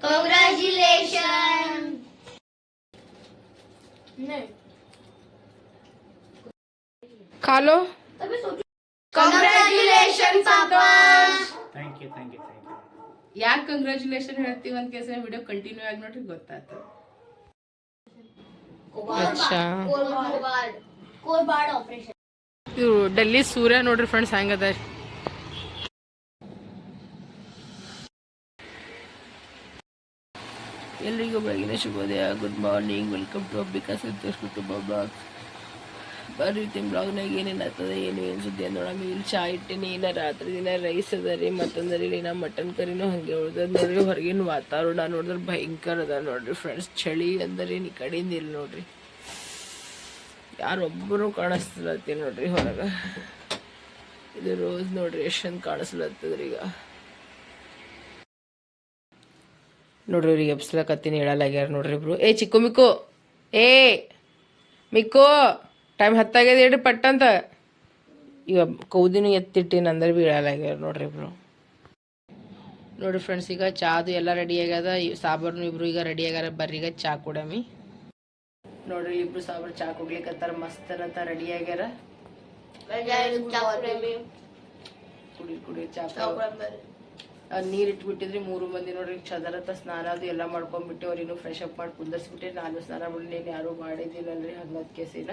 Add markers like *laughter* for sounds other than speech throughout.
Congratulations! खा लो Congratulations, Papa! Thank you thank you thank you ಯಾಕೆ ಕಂಗ್ರ್ಯಾಚುಲೇಷನ್ ಹೇಳ್ತೀವಿ ಅಂತ ಕೇಸ ವಿಡಿಯೋ ಕಂಟಿನ್ಯೂ ಆಗಿ ನೋಡ್ರಿ ಗೊತ್ತಾಯ್ತು ಅಚ್ಚಾ Cobard. Cobard operation. ಇದು ಡೆಲ್ಲಿ ಸೂರ್ಯ ನೋಡ್ರಿ ಫ್ರೆಂಡ್ಸ್ ಹೆಂಗದ ಎಲ್ರಿಗೂ ಬೆಳಗಿನ ಶುಭೋದಯ good morning welcome to Abbika Santosh ಕುಟುಂಬ ಬ್ಲಾಗ್ ಬರ್ರಿ ಬ್ಲಾಗ್ನಾಗ ಏನೇನು ಆಗ್ತದೆ, ಏನು ಏನು ಸುದ್ದಿ ನೋಡಮ್ಮ ಇಲ್ಲಿ ಚಾ ಇಟ್ಟಿನಿ, ಇನ್ನ ರಾತ್ರಿ ದಿನ ರೈಸ್ ಅದ ರೀ ಮತ್ತೊಂದರಿ ಇಲ್ಲಿ ನಾ ಮಟನ್ ಕರಿನೂ ಹಂಗೆ ಉಳ್ದದ ನೋಡ್ರಿ. ಹೊರಗಿನ ವಾತಾವರಣ ನೋಡಿದ್ರೆ ಭಯಂಕರ ಅದ ನೋಡ್ರಿ ಫ್ರೆಂಡ್ಸ್ ಚಳಿ ಅಂದರೆ ಈ ಕಡೆಯಿಂದ ಇಲ್ಲಿ ನೋಡ್ರಿ. ಯಾರೊಬ್ಬರು ಕಾಣಿಸ್ತಿಲ್ಲ ನೋಡ್ರಿ ಹೊರಗೆ. ಇದು ರೋಸ್ ನೋಡ್ರಿ, ಎಷ್ಟು ಚಂದ ಕಾಣಿಸ್ಲತ್ತದ್ರಿ ಈಗ ನೋಡ್ರಿ ಇವ್ರಿಗೆ ಎಬ್ಸ್ಲಕತ್ತೀನಿ ಹೇಳಲಾಗ್ಯಾರ ನೋಡ್ರಿ ಇಬ್ರು. ಏ ಚಿಕ್ಕು ಮಿಕ್ಕು. ಏ ಮಿಕ್ಕು ಟೈಮ್ ಹತ್ತಾಗ್ಯದ ಹೇಳ್ರಿ ಪಟ್ಟಂತ. ಈಗ ಕೌದಿನೂ ಎತ್ತಿಟ್ಟಿನ ಅಂದ್ರೆ ಬಿ ಹೇಳಲಾಗ್ಯಾರ ನೋಡ್ರಿ ಇಬ್ರು. ನೋಡ್ರಿ ಫ್ರೆಂಡ್ಸ್ ಈಗ ಚಾದು ಎಲ್ಲ ರೆಡಿ ಆಗ್ಯದ. ಸಾಬರ್ನು ಇಬ್ರು ಈಗ ರೆಡಿ ಆಗ್ಯಾರ. ಬರ್ರಿ ಈಗ ಚಾ ಕೊಡಮಿ. ನೋಡ್ರಿ ಇಬ್ರು ಸಾಬರ್ ಚಾ ಕುಡ್ಲಿಕ್ಕತ್ತಾರ ಮಸ್ತ್ ಅಂತ ರೆಡಿ ಆಗ್ಯಾರ ಕುಡಿ ಕುಡಿ ಚಾ ನೀರ್ ಇಟ್ಬಿಟ್ಟಿದ್ರೆ, ಮೂರು ಮಂದಿ ನೋಡ್ರಿ ಚದರತ್ತ ಸ್ನಾನ ಅದು ಎಲ್ಲ ಮಾಡ್ಕೊಂಡ್ಬಿಟ್ಟು ಅವ್ರಿನ್ನು ಫ್ರೆಶ್ ಅಪ್ ಮಾಡಿ ಕುಂದರ್ಸ್ಬಿಟ್ಟೆ ನಾನು ಸ್ನಾನ ಮಾಡಿ ಯಾರು ಮಾಡಿದ್ದಿಲ್ಲಲ್ರಿ ಹಂಗದ್ ಕೇಸಿನ.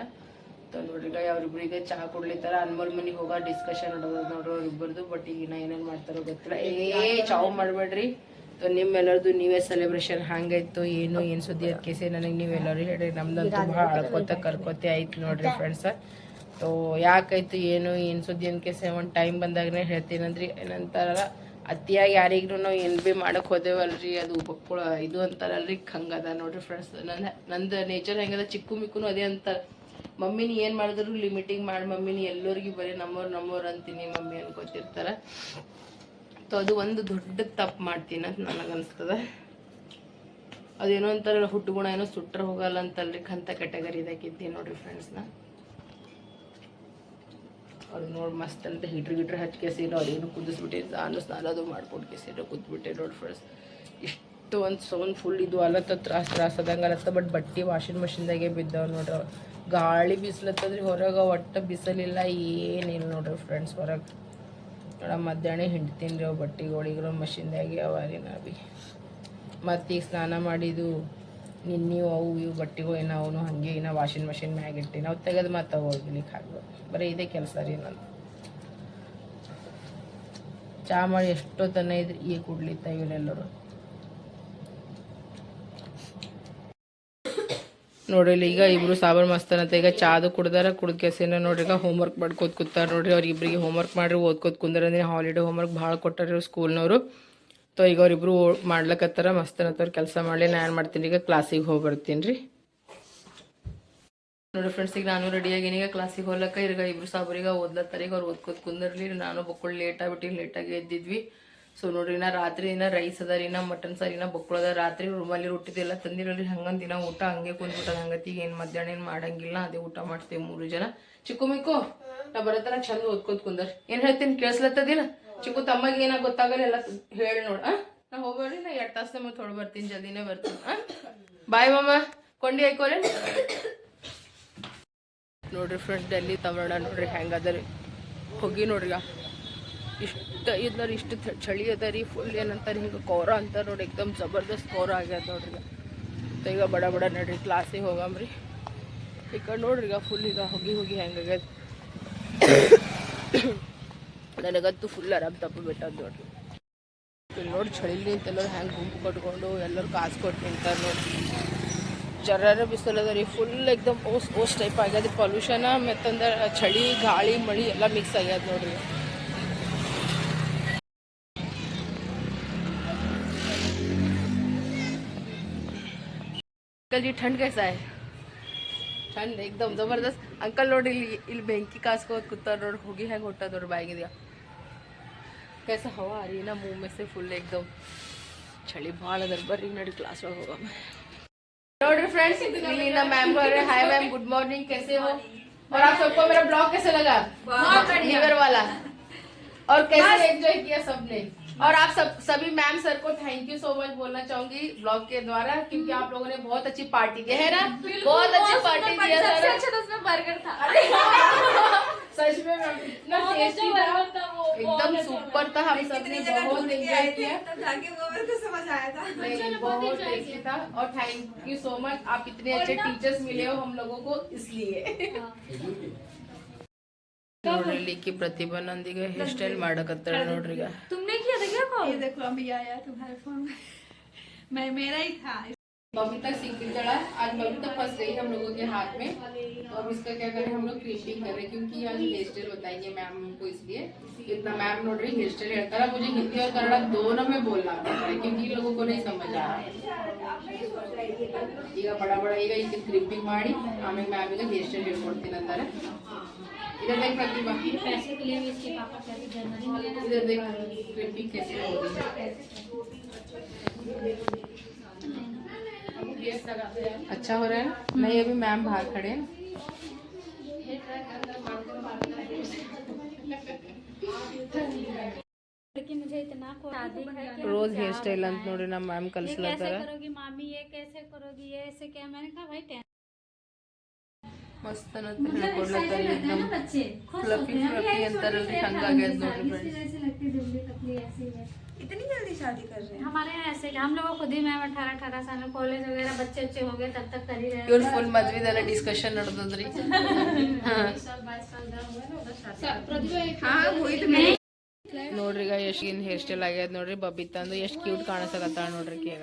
ಸೊ ನೋಡ್ರಿ ಈಗ ಅವ್ರಿಬ್ರಿಗೆ ಕೊಡ್ಲಿತ್ತಾರ ಕುಡ್ಲಿತ್ತಾರ, ಅನ್ಮೋಲ್ ಮನಿ ಹೋಗೋ ಡಿಸ್ಕಷನ್ ನೋಡೋದು ನೋಡ್ರಿ ಅವ್ರಿಬ್ಬರದು ಬಟ್ ಈಗ ನಾ ಏನೇನು ಮಾಡ್ತಾರೋ ಗೊತ್ತಿಲ್ಲ. ಏ, ಚಾವ್ ಮಾಡಬೇಡ್ರಿ. ಸೊ ನಿಮ್ಮೆಲ್ಲರದು ನೀವೇ ಸೆಲೆಬ್ರೇಷನ್ ಹಂಗಾಯ್ತು ಏನು ಏನು ಸುದ್ದಿ ಅದ್ ನನಗೆ ನೀವೆಲ್ಲರೂ ಹೇಳ್ರಿ. ನಮ್ದಂತೂ ಭಾಳ ಅಳ್ಕೋತ ಕರ್ಕೋತೆ ಆಯ್ತು ನೋಡ್ರಿ ಫ್ರೆಂಡ್ಸ ಸೊ ಯಾಕಾಯ್ತು ಏನು ಏನು ಸುದ್ದಿ ಒಂದ್ ಒಂದು ಟೈಮ್ ಬಂದಾಗನೇ ಹೇಳ್ತೀನಂದ್ರಿ, ಏನಂತಾರಲ್ಲ. ಅತಿಯಾಗಿ ಯಾರಿಗೂ ನಾವು ಏನು ಭೀ ಮಾಡಕ್ಕೆ ಹೋದೇವಲ್ರಿ, ಅದು ಬಕ್ಕುಳ ಇದು ಅಂತಾರಲ್ರಿ, ಹಂಗದ ನೋಡ್ರಿ ಫ್ರೆಂಡ್ಸ್ ನನ್ನ ನಂದು ನೇಚರ್ ಹೆಂಗದ, ಚಿಕ್ಕು ಮಿಕ್ಕೂ ಅದೇ ಅಂತ ಮಮ್ಮಿನ ಏನು ಮಾಡಿದ್ರು ಲಿಮಿಟಿಂಗ್ ಮಾಡಿ ಮಮ್ಮಿನ ಎಲ್ಲರಿಗೂ ಬರೀ ನಮ್ಮವ್ರು ನಮ್ಮವ್ರು ಅಂತೀನಿ ಮಮ್ಮಿ ಅನ್ಕೋತಿರ್ತಾರೆ ಸೊ ಅದು ಒಂದು ದೊಡ್ಡ ತಪ್ಪು ಮಾಡ್ತೀನಿ ಅಂತ ನನಗನ್ಸ್ತದೆ. ಅದೇನೋ ಅಂತಾರಲ್ಲ, ಹುಟ್ಟುಗುಣ ಏನೋ ಸುಟ್ಟರೆ ಹೋಗಲ್ಲ ಅಂತಲ್ರಿ ಕಂತ ಕ್ಯಾಟಗರಿದಾಗಿದ್ದೀನಿ ನೋಡ್ರಿ ಫ್ರೆಂಡ್ಸ್ನ ಅವ್ರು ನೋಡಿ ಮಸ್ತ್ ಅಂತ ಹಿಟ್ರ್ ಗಿಟ್ರ್ ಹಚ್ಚಿ ಕೇಸಿರೋ ಅವ್ರೇನು ಕುದಿಸ್ಬಿಟ್ಟೆ, ನಾನು ಸ್ನಾನ ಅದು ಮಾಡ್ಕೊಂಡು ಕೇಸಿನೋ ಕುದ್ಬಿಟ್ಟೆ ನೋಡಿ ಫ್ರೆಂಡ್ಸ್ ಇಷ್ಟು ಒಂದು ಸೌಂಡ್ ಫುಲ್ ಇದು ಅಲತ್ತ ತ್ರಾಸ ತ್ರಾಸ ಆದಂಗೆ ಅಲತ್ತ ಬಟ್ ಬಟ್ಟೆ ವಾಷಿಂಗ್ ಮಷಿನ್ದಾಗೆ ಬಿದ್ದಾವೆ ನೋಡ್ರಿ ಗಾಳಿ ಬಿಸಿಲತ್ತದ್ರಿ ಹೊರಗೆ ಒಟ್ಟು ಬಿಸಿಲಿಲ್ಲ, ಏನಿಲ್ಲ ನೋಡ್ರಿ ಫ್ರೆಂಡ್ಸ್ ಹೊರಗೆ. ನೋಡ ಮಧ್ಯಾಹ್ನ ಹಿಂಡ್ತೀನಿ ರೀ ಅವು ಬಟ್ಟೆಗಳಿಗೆ ಮಷಿನ್ದಾಗೆ ಅವ ರೀ ನಾ ಬಿ. ಮತ್ತು ಸ್ನಾನ ಮಾಡಿದ್ದು ನಿನ್ನೆ ಅವು ಇವು ಬಟ್ಟೆಗಳು ಏನೋ ಅವನು ಹಾಗೆ ಏನೋ ವಾಷಿಂಗ್ ಮಷಿನ್ ಮ್ಯಾಗ ಇಟ್ಟಿನ ನಾವು ತೆಗೆದು ಮತ್ತೆ ಹೋಗ್ಲಿಕ್ಕೆ ಹಾಕ್ಬೋದು ಬರೀ ಇದೇ ಕೆಲಸ ರೀ ನಾನು ಚಾ ಮಾಡಿ ತನ ಇದ್ರಿ ಈಗ ಕುಡ್ಲಿತ್ತ ಇವರೆಲ್ಲರೂ ನೋಡ್ರಿ ಈಗ ಇಬ್ರು ಸಾಬರ್ ಮಸ್ತನಂತ ಈಗ ಚಾದು ಕುಡ್ದಾರ, ಕುಡ್ದ ಕೆಸಿನ ನೋಡ್ರಿ ಈಗ ಹೋಮ್ವರ್ಕ್ ಮಾಡ್ಕೋತ ಕೂತಾರ ನೋಡ್ರಿ ಅವ್ರಿಗಿಬ್ರಿಗೆ ಹೋಮ್ವರ್ಕ್ ಮಾಡ್ರಿ ಓದ್ಕೋತ ಕುಂದ್ರ ಹಾಲಿಡೇ ಹೋಮ್ವರ್ಕ್ ಭಾಳ ಕೊಟ್ಟಾರ ಸ್ಕೂಲ್ನವರು ಸೊ ಈಗ ಅವ್ರಿಬ್ರು ಮಾಡ್ಲಕತ್ತಾರ ಮಸ್ತನಂತವ್ರು ಕೆಲಸ ಮಾಡಲಿ ನಾನು ಏನು ಮಾಡ್ತೀನಿ ಈಗ ಕ್ಲಾಸಿಗೆ ಹೋಗಿ ಬರ್ತೀನಿ ರೀ. ನೋಡಿ ಫ್ರೆಂಡ್ಸ್ ಈಗ ನಾನು ರೆಡಿ ಆಗೀನಿ, ಈಗ ಕ್ಲಾಸಿಗೆ ಹೋಗ್ಲಕ್ಕ, ಈಗ ಇಬ್ರು ಸಾಬ್ರಿಗೆ ಓದ್ಲತ್ತಾರ, ಈಗ ಅವ್ರು ಓದ್ಕೋತ ಕುಂದರ್ಲಿ ನಾನು ಬಕ್ಕಳು ಲೇಟ್ ಆಗ್ಬಿಟ್ಟು ಲೇಟಾಗಿ ಎದ್ದಿದ್ವಿ. ಸೊ ನೋಡ್ರಿ ನಾ ರಾತ್ರಿ ಇನ್ನ ರೈಸ್ ಅದ ರೀ ನಾ ಮಟನ್ ಸರಿ ನಾ ಬಕ್ಕಳದ ರಾತ್ರಿ ರೂಮಲ್ಲಿ ರೊಟ್ಟಿದೆಲ್ಲ ತಂದಿರಲ್ರಿ. ಹಂಗಂದು ದಿನ ಊಟ ಹಂಗೆ ಕುಂದ್ಬಿಟ್ಟದ. ಹಂಗತಿ ಏನು ಮಧ್ಯಾಹ್ನ ಏನು ಮಾಡಂಗಿಲ್ಲ, ಅದೇ ಊಟ ಮಾಡ್ತೇವೆ ಮೂರು ಜನ. ಚಿಕ್ಕು ಮಿಕ್ಕು, ನಾ ಬರತ್ತಾರ ಚಂದ ಓದ್ಕೋತ ಕುಂದರ್. ಏನು ಹೇಳ್ತೀನಿ, ಕೇಳಿಸ್ಲತ್ತದಿಲ್ಲ? ಚಿಕ್ಕು ತಮ್ಮಗೆ ಏನಾಗ ಗೊತ್ತಾಗಲ್ಲ, ಎಲ್ಲ ಹೇಳಿ ನೋಡ. ನಾ ಹೋಗ್ರಿ ನಾ ಎರಡು ತಾಸು ಮತ್ತೆ ಹೊಡ್ ಬರ್ತೀನಿ, ಜಲ್ದಿನೇ ಬರ್ತೀನಿ. ಬಾಯ್ ಮಮ್ಮ ಕೊಂಡಿ ಹಾಕೋರಿ ನೋಡ್ರಿ ಫ್ರೆಂಡ್ಸ್ ಡೆಲ್ಲಿ ತವರಣ ನೋಡ್ರಿ ಹೆಂಗದರಿ ಹೋಗಿ ನೋಡ್ರಿ ಈಗ. ಇಷ್ಟ ಇದ್ಲಾರ, ಇಷ್ಟು ಚಳಿ ಅದ ರೀ ಫುಲ್ ಏನಂತಾರೆ, ಹಿಂಗೆ ಕೋರ ಅಂತಾರೆ ನೋಡಿ ಎಕ್ದಮ್ ಜಬರ್ದಸ್ತ್ ಕೋರ ಆಗ್ಯದ ನೋಡ್ರಿ ಈಗ. ಈಗ ಬಡ ಬಡ ನಡ್ರಿ ಕ್ಲಾಸಿಗೆ ಹೋಗಮ್ರಿ. ಈ ಕಡೆ ನೋಡ್ರಿ ಈಗ ಫುಲ್ ಈಗ ಹೋಗಿ ಹೋಗಿ ಹೆಂಗಾಗ್ಯದ ನನಗಂತೂ ಫುಲ್ ಆರಾಮ್ ತಪ್ಪು ಬಿಟ್ಟದ ನೋಡ್ರಿ ಇಲ್ಲಿ ನೋಡಿ ಚಳಿಲಿ ಅಂತ ಎಲ್ಲರೂ ಹೆಂಗೆ ಗುಂಪು ಕಟ್ಕೊಂಡು ಎಲ್ಲರೂ ಕಾಸು ಕೊಟ್ಟು ನಿಂತಾರೆ ನೋಡ್ರಿ ಜರ್ರ ಬಿಸಿಲದ ರೀ ಫುಲ್ ಎಕ್ದಮ್ ಓಸ್ ಓಸ್ ಟೈಪ್ ಆಗ್ಯದ ಪೊಲ್ಯೂಷನ ಮತ್ತಂದ್ರೆ ಚಳಿ ಗಾಳಿ ಮಳಿ ಎಲ್ಲ ಮಿಕ್ಸ್ ಆಗ್ಯದ ನೋಡ್ರಿ अंकल जी ठंड कैसा है ठंड एकदम जबरदस्त अंकल ನೋಡಿ ಇಲ್ಲಿ ಇಲ್ಲಿ ಬೆಂಕಿ ಕಾಸ್ಕೋತ್ ಕೂತಾರ ನೋಡಿ ಹೋಗಿ ಹೆಂಗೆ ಹೊಟ್ಟದ ನೋಡಿ ಬಾಯಿಗಿದ್ಯಾ कैसा हवा आ रही है ना मुंह में से फुल एकदम ಚಳಿ ಭಾಳ ಅದ ಬರ್ರಿ ನಡಿ ಕ್ಲಾಸ್ ಒಳಗೆ ಹೋಗಮ್ಮ ನೋಡ್ರಿ ಫ್ರೆಂಡ್ಸ್ ಇಲ್ಲಿ ನಮ್ಮ ಮ್ಯಾಮ್ बोल हाय मैम गुड मॉर्निंग कैसे हो और आप सबको मेरा ब्लॉग कैसे लगा लीवर वाला और कैसे एंजॉय किया सबने। और आप सब सभी मैम सर को थैंक यू सो मच बोलना चाहूँगी ब्लॉग के द्वारा क्योंकि आप लोगों ने बहुत अच्छी पार्टी दी है ना? बहुत अच्छी पार्टी दिया था अच्छा तो उसमें बर्गर था। *laughs* सच में टेस्टी था। एकदम सुपर था हम सबने बहुत एंजॉय किया। को समझ आया था। नहीं, बहुत टेस्टी था। और थैंक यू सो मच आप इतने अच्छे टीचर्स मिले हो हम लोगों को इसलिए। *laughs* ನೋಡ್ರಿ ಲಿಕ್ಕಿ ಪ್ರತಿಭಾನಂದಿಗೆ ಹೇರ್ ಸ್ಟೈಲ್ ಮಾಡಕತ್ತಾಳ ನೋಡ್ರಿ ಈಗ तुमने किया था क्या कॉल ये देखो अभी आया तुम्हारे फोन में मैं मेरा ही था बबीता सीख चढ़ा आज बबीता फंस गई हम लोगों के हाथ में तो अब इसका क्या करें हम लोग क्रीपिंग कर रहे हैं क्योंकि आज हेयर स्टाइल बताएंगे मैम हमको इसलिए इतना मैम नोट रही हेयर स्टाइल ಹೇಳ್ತಾರ मुझे हिंदी और कन्नड़ दोनों में बोलना पड़ता है क्योंकि लोगों को नहीं समझ आ रहा है ಈಗ ಬಡ ಬಡ ಈಗ ಈಗ ಕ್ರಿಪ್ಪಿಂಗ್ ಮಾಡಿ ಆಮೇಲೆ ಮ್ಯಾಮ್ ಈಗ ಹೇರ್ ಸ್ಟೈಲ್ ಹೇಳ್ಕೊಡ್ತೀನಿ ಅಂತಾರೆ इधर देख प्रतिभा पैसे के लिए भी इसके पापा कहते जन्मदिन मनाना इधर देख क्रिपिंग कैसे हो रही है अच्छा हो रहा है ना नहीं अभी मैम बाहर खड़े हैं लेकिन मुझे इतना को शादी है कि रोज हेयर स्टाइल ಅಂತ ನೋಡಿ ನಮ್ಮ ಮ್ಯಾಮ್ ये कैसे ಕಲಿಸ್ಲತ್ತಾರ करोगी मामी ये कैसे करोगी ये ऐसे क्या मैंने कहा भाई टेंशन ಮಸ್ತ್ ಅನ್ನತ್ತೆ ಹೇಳ್ಕೊಡ್ಲತ್ತಾರ एकदम ಫ್ಲಫಿ ಫ್ಲಫಿ ಅಂತಾರಲ್ರಿ ಹಂಗಾಗ್ಯದ ನೋಡ್ರಿ ಫ್ರೆಂಡ್ಸ್ इतनी जल्दी शादी कर रहे हैं हमारे यहाँ ऐसे हम लोग खुद ही मैम अठारह अठारह साल में कॉलेज वगैरह बच्चे अच्छे हो गए तब तक कर ही रहे ಇವ್ರ ಫುಲ್ ಮದ್ವಿದೆಲ್ಲ ಡಿಸ್ಕಷನ್ ನಡೆದದ್ರಿ हाँ वही तो मैं ನೋಡ್ರಿ ಈಗ ಎಷ್ಟಿನ ಹೇರ್ ಸ್ಟೈಲ್ ಆಗ್ಯದ ನೋಡ್ರಿ ಬಬಿತಾ ಅಂದ್ರೆ ಎಷ್ಟು ಕ್ಯೂಟ್ ಕಾಣಿಸಕತ್ತಾಳ ನೋಡ್ರಿ ಈಗ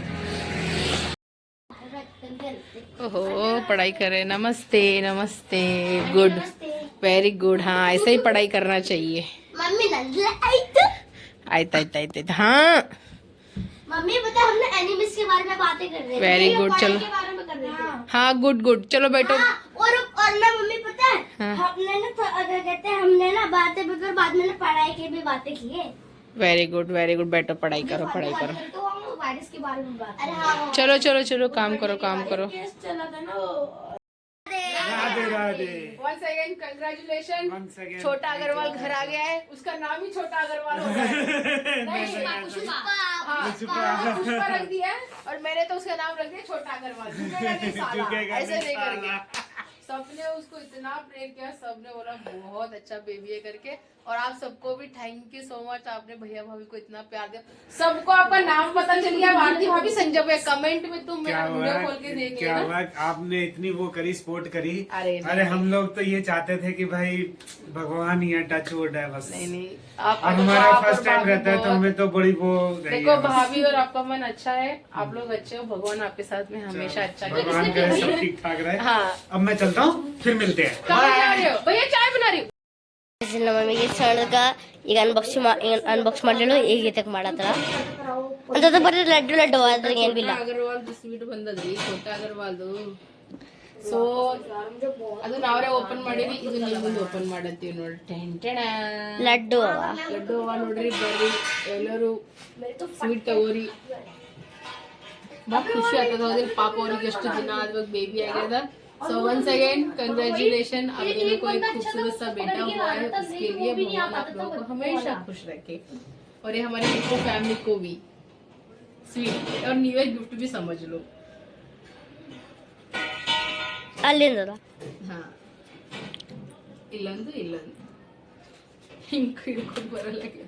ओहो पढ़ाई करे नमस्ते नमस्ते। गुड वेरी गुड हाँ ऐसे ही पढ़ाई करना चाहिए। आयत आयत आयत हाँ। मम्मी बता हमने एनिमल्स के बारे में बातें कर रहे Very ये चलो। रहे हाँ। गुड गुड चलो बैठो। हाँ, और और ना मम्मी पता है हाँ। हमने ना तो अगर कहते हैं हमने ना बातें भी बाद में ना पढ़ाई की भी बातें की है वेरी गुड वेरी गुड बैठो पढ़ाई करो पढ़ाई करो। हाँ। चलो चलो चलो काम करो काम करो। छोटा अग्रवाल घर आ गया है। उसका नाम ही छोटा अग्रवाल *laughs* हाँ, रख दिया और मैंने तो उसका नाम रख दिया छोटा अग्रवाल। नहीं सबने उसको इतना प्रेम किया सबने बोला बहुत अच्छा बेबी है करके। और आप सबको भी थैंक यू सो मच आपने भैया भाभी को इतना प्यार दिया। सबको आपका नाम पता चल गया। भारती भाभी संजय भैया कमेंट में तुम क्या मेरा वीडियो खोल के देख क्या हुआ आपने इतनी वो करी सपोर्ट करी। अरे अरे। हम लोग तो ये चाहते थे कि भाई भगवान ही है टच वुड है बस। नहीं नहीं आप हमारा फ़र्स्ट टाइम रहता है तो हमें तो बड़ी वो देखो भाभी और आपका मन अच्छा है। आप लोग अच्छे हो भगवान आपके साथ में हमेशा अच्छा भगवान *laughs* ठीक ठाक रहे। हाँ। अब मैं चलता हूँ फिर मिलते हैं। हो? भैया चाय बना रही हूँ ಮಮ್ಮಿಗೆ ಸಣ್ಣಗ ಈಗ ಅನ್ಬಾಕ್ಸ್ ಅನ್ಬಾಕ್ಸ್ ಮಾಡಲು ಈಗ ಇದಕ್ಕೆ ಮಾಡತ್ರ ಅಂತದ ಬರೀ ಲಡ್ಡು ಲಡ್ಡು ಅದ್ರಾಗ ಏನಿಲ್ಲ ಅಗರ್ವಾಲ್ ಸ್ವೀಟ್ ಬಂದದ್ರಿ ಕೊಟ್ಟ ಅಗರ್ವಾಲ್ದು ಸೊ ಅದು ನಾವೇ ಓಪನ್ ಮಾಡೀವಿ ಇದು ನಿಮ್ಮ ಮುಂದೆ ಓಪನ್ ಮಾಡತ್ತೀವಿ ನೋಡಿ ಟೆನ್ ಟೆಣ. ಲಡ್ಡು ಅವ. ಲಡ್ಡು ಅವ ನೋಡ್ರಿ ಬರ್ರಿ ಎಲ್ಲರೂ ಸ್ವೀಟ್ ತಗೋರಿ. ಬಾ ಖುಷಿ ಆಗ್ತದ ಹೌದ್ರಿ ಪಾಪ ಅವ್ರಿಗೆ ಎಷ್ಟು ದಿನ ಆದ್ವಾಗ ಬೇಬಿ ಆಗ್ಯದ. सो वंस अगेन कंग्रेचुलेशन आप लोगों को एक खूबसूरत सा बेटा हुआ है उसके लिए भगवान आप लोगों को हमेशा खुश रखे। और ये हमारे इको फैमिली को भी। स्वीट और न्यू ईयर गिफ्ट भी समझ लो। అల్లిందా ఇల్లందు ఇల్లందు ఇంకు ఇడుకు लगे।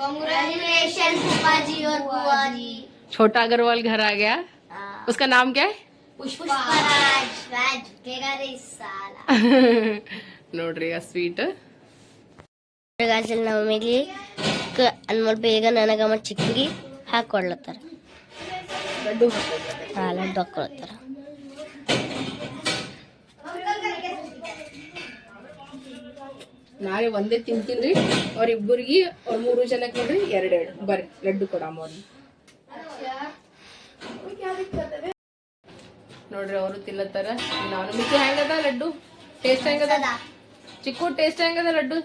कंग्रेचुलेशन पापा जी और बुआ जी छोटा अग्रवाल घर आ गया। उसका नाम क्या है पुष्पराज राज झुकेगा रे साला ನೋಡ್ರಿ ಆ ಸ್ವೀಟ್ ಗಾಜಲ್ ನಮಗೆ ಅನ್ಮಲ್ ಬೇಗ ನನಗ ಮತ್ತು ಚಿಕ್ಕಗಿ ಹಾಕೊಡ್ಲತ್ತಾರ ಲಡ್ಡು ಹಾ ಲಡ್ಡು ಹಾಕೊಳ್ತಾರ ನಾಳೆ ಒಂದೇ ತಿಂತೀನಿ ರೀ ಅವ್ರಿಬ್ಬರಿಗೆ ಅವ್ರ ಮೂರು ಜನಕ್ಕೆ ನೋಡ್ರಿ ಎರಡೆರಡು ಬರ್ರಿ ಲಡ್ಡು ಕೊಡಮ್ಮ ಅವ್ರಿಗೆ ನೋಡ್ರಿ ಅವರು ತಿಲ್ಲತ್ತಾರ ನಾನು ಮಿಕ್ಕಿ ಹೆಂಗದ ಲಡ್ಡು ಟೇಸ್ಟ್ ಹೆಂಗದ ಚಿಕ್ಕು ಟೇಸ್ಟ್ ಹೆಂಗದ ಲಡ್ಡು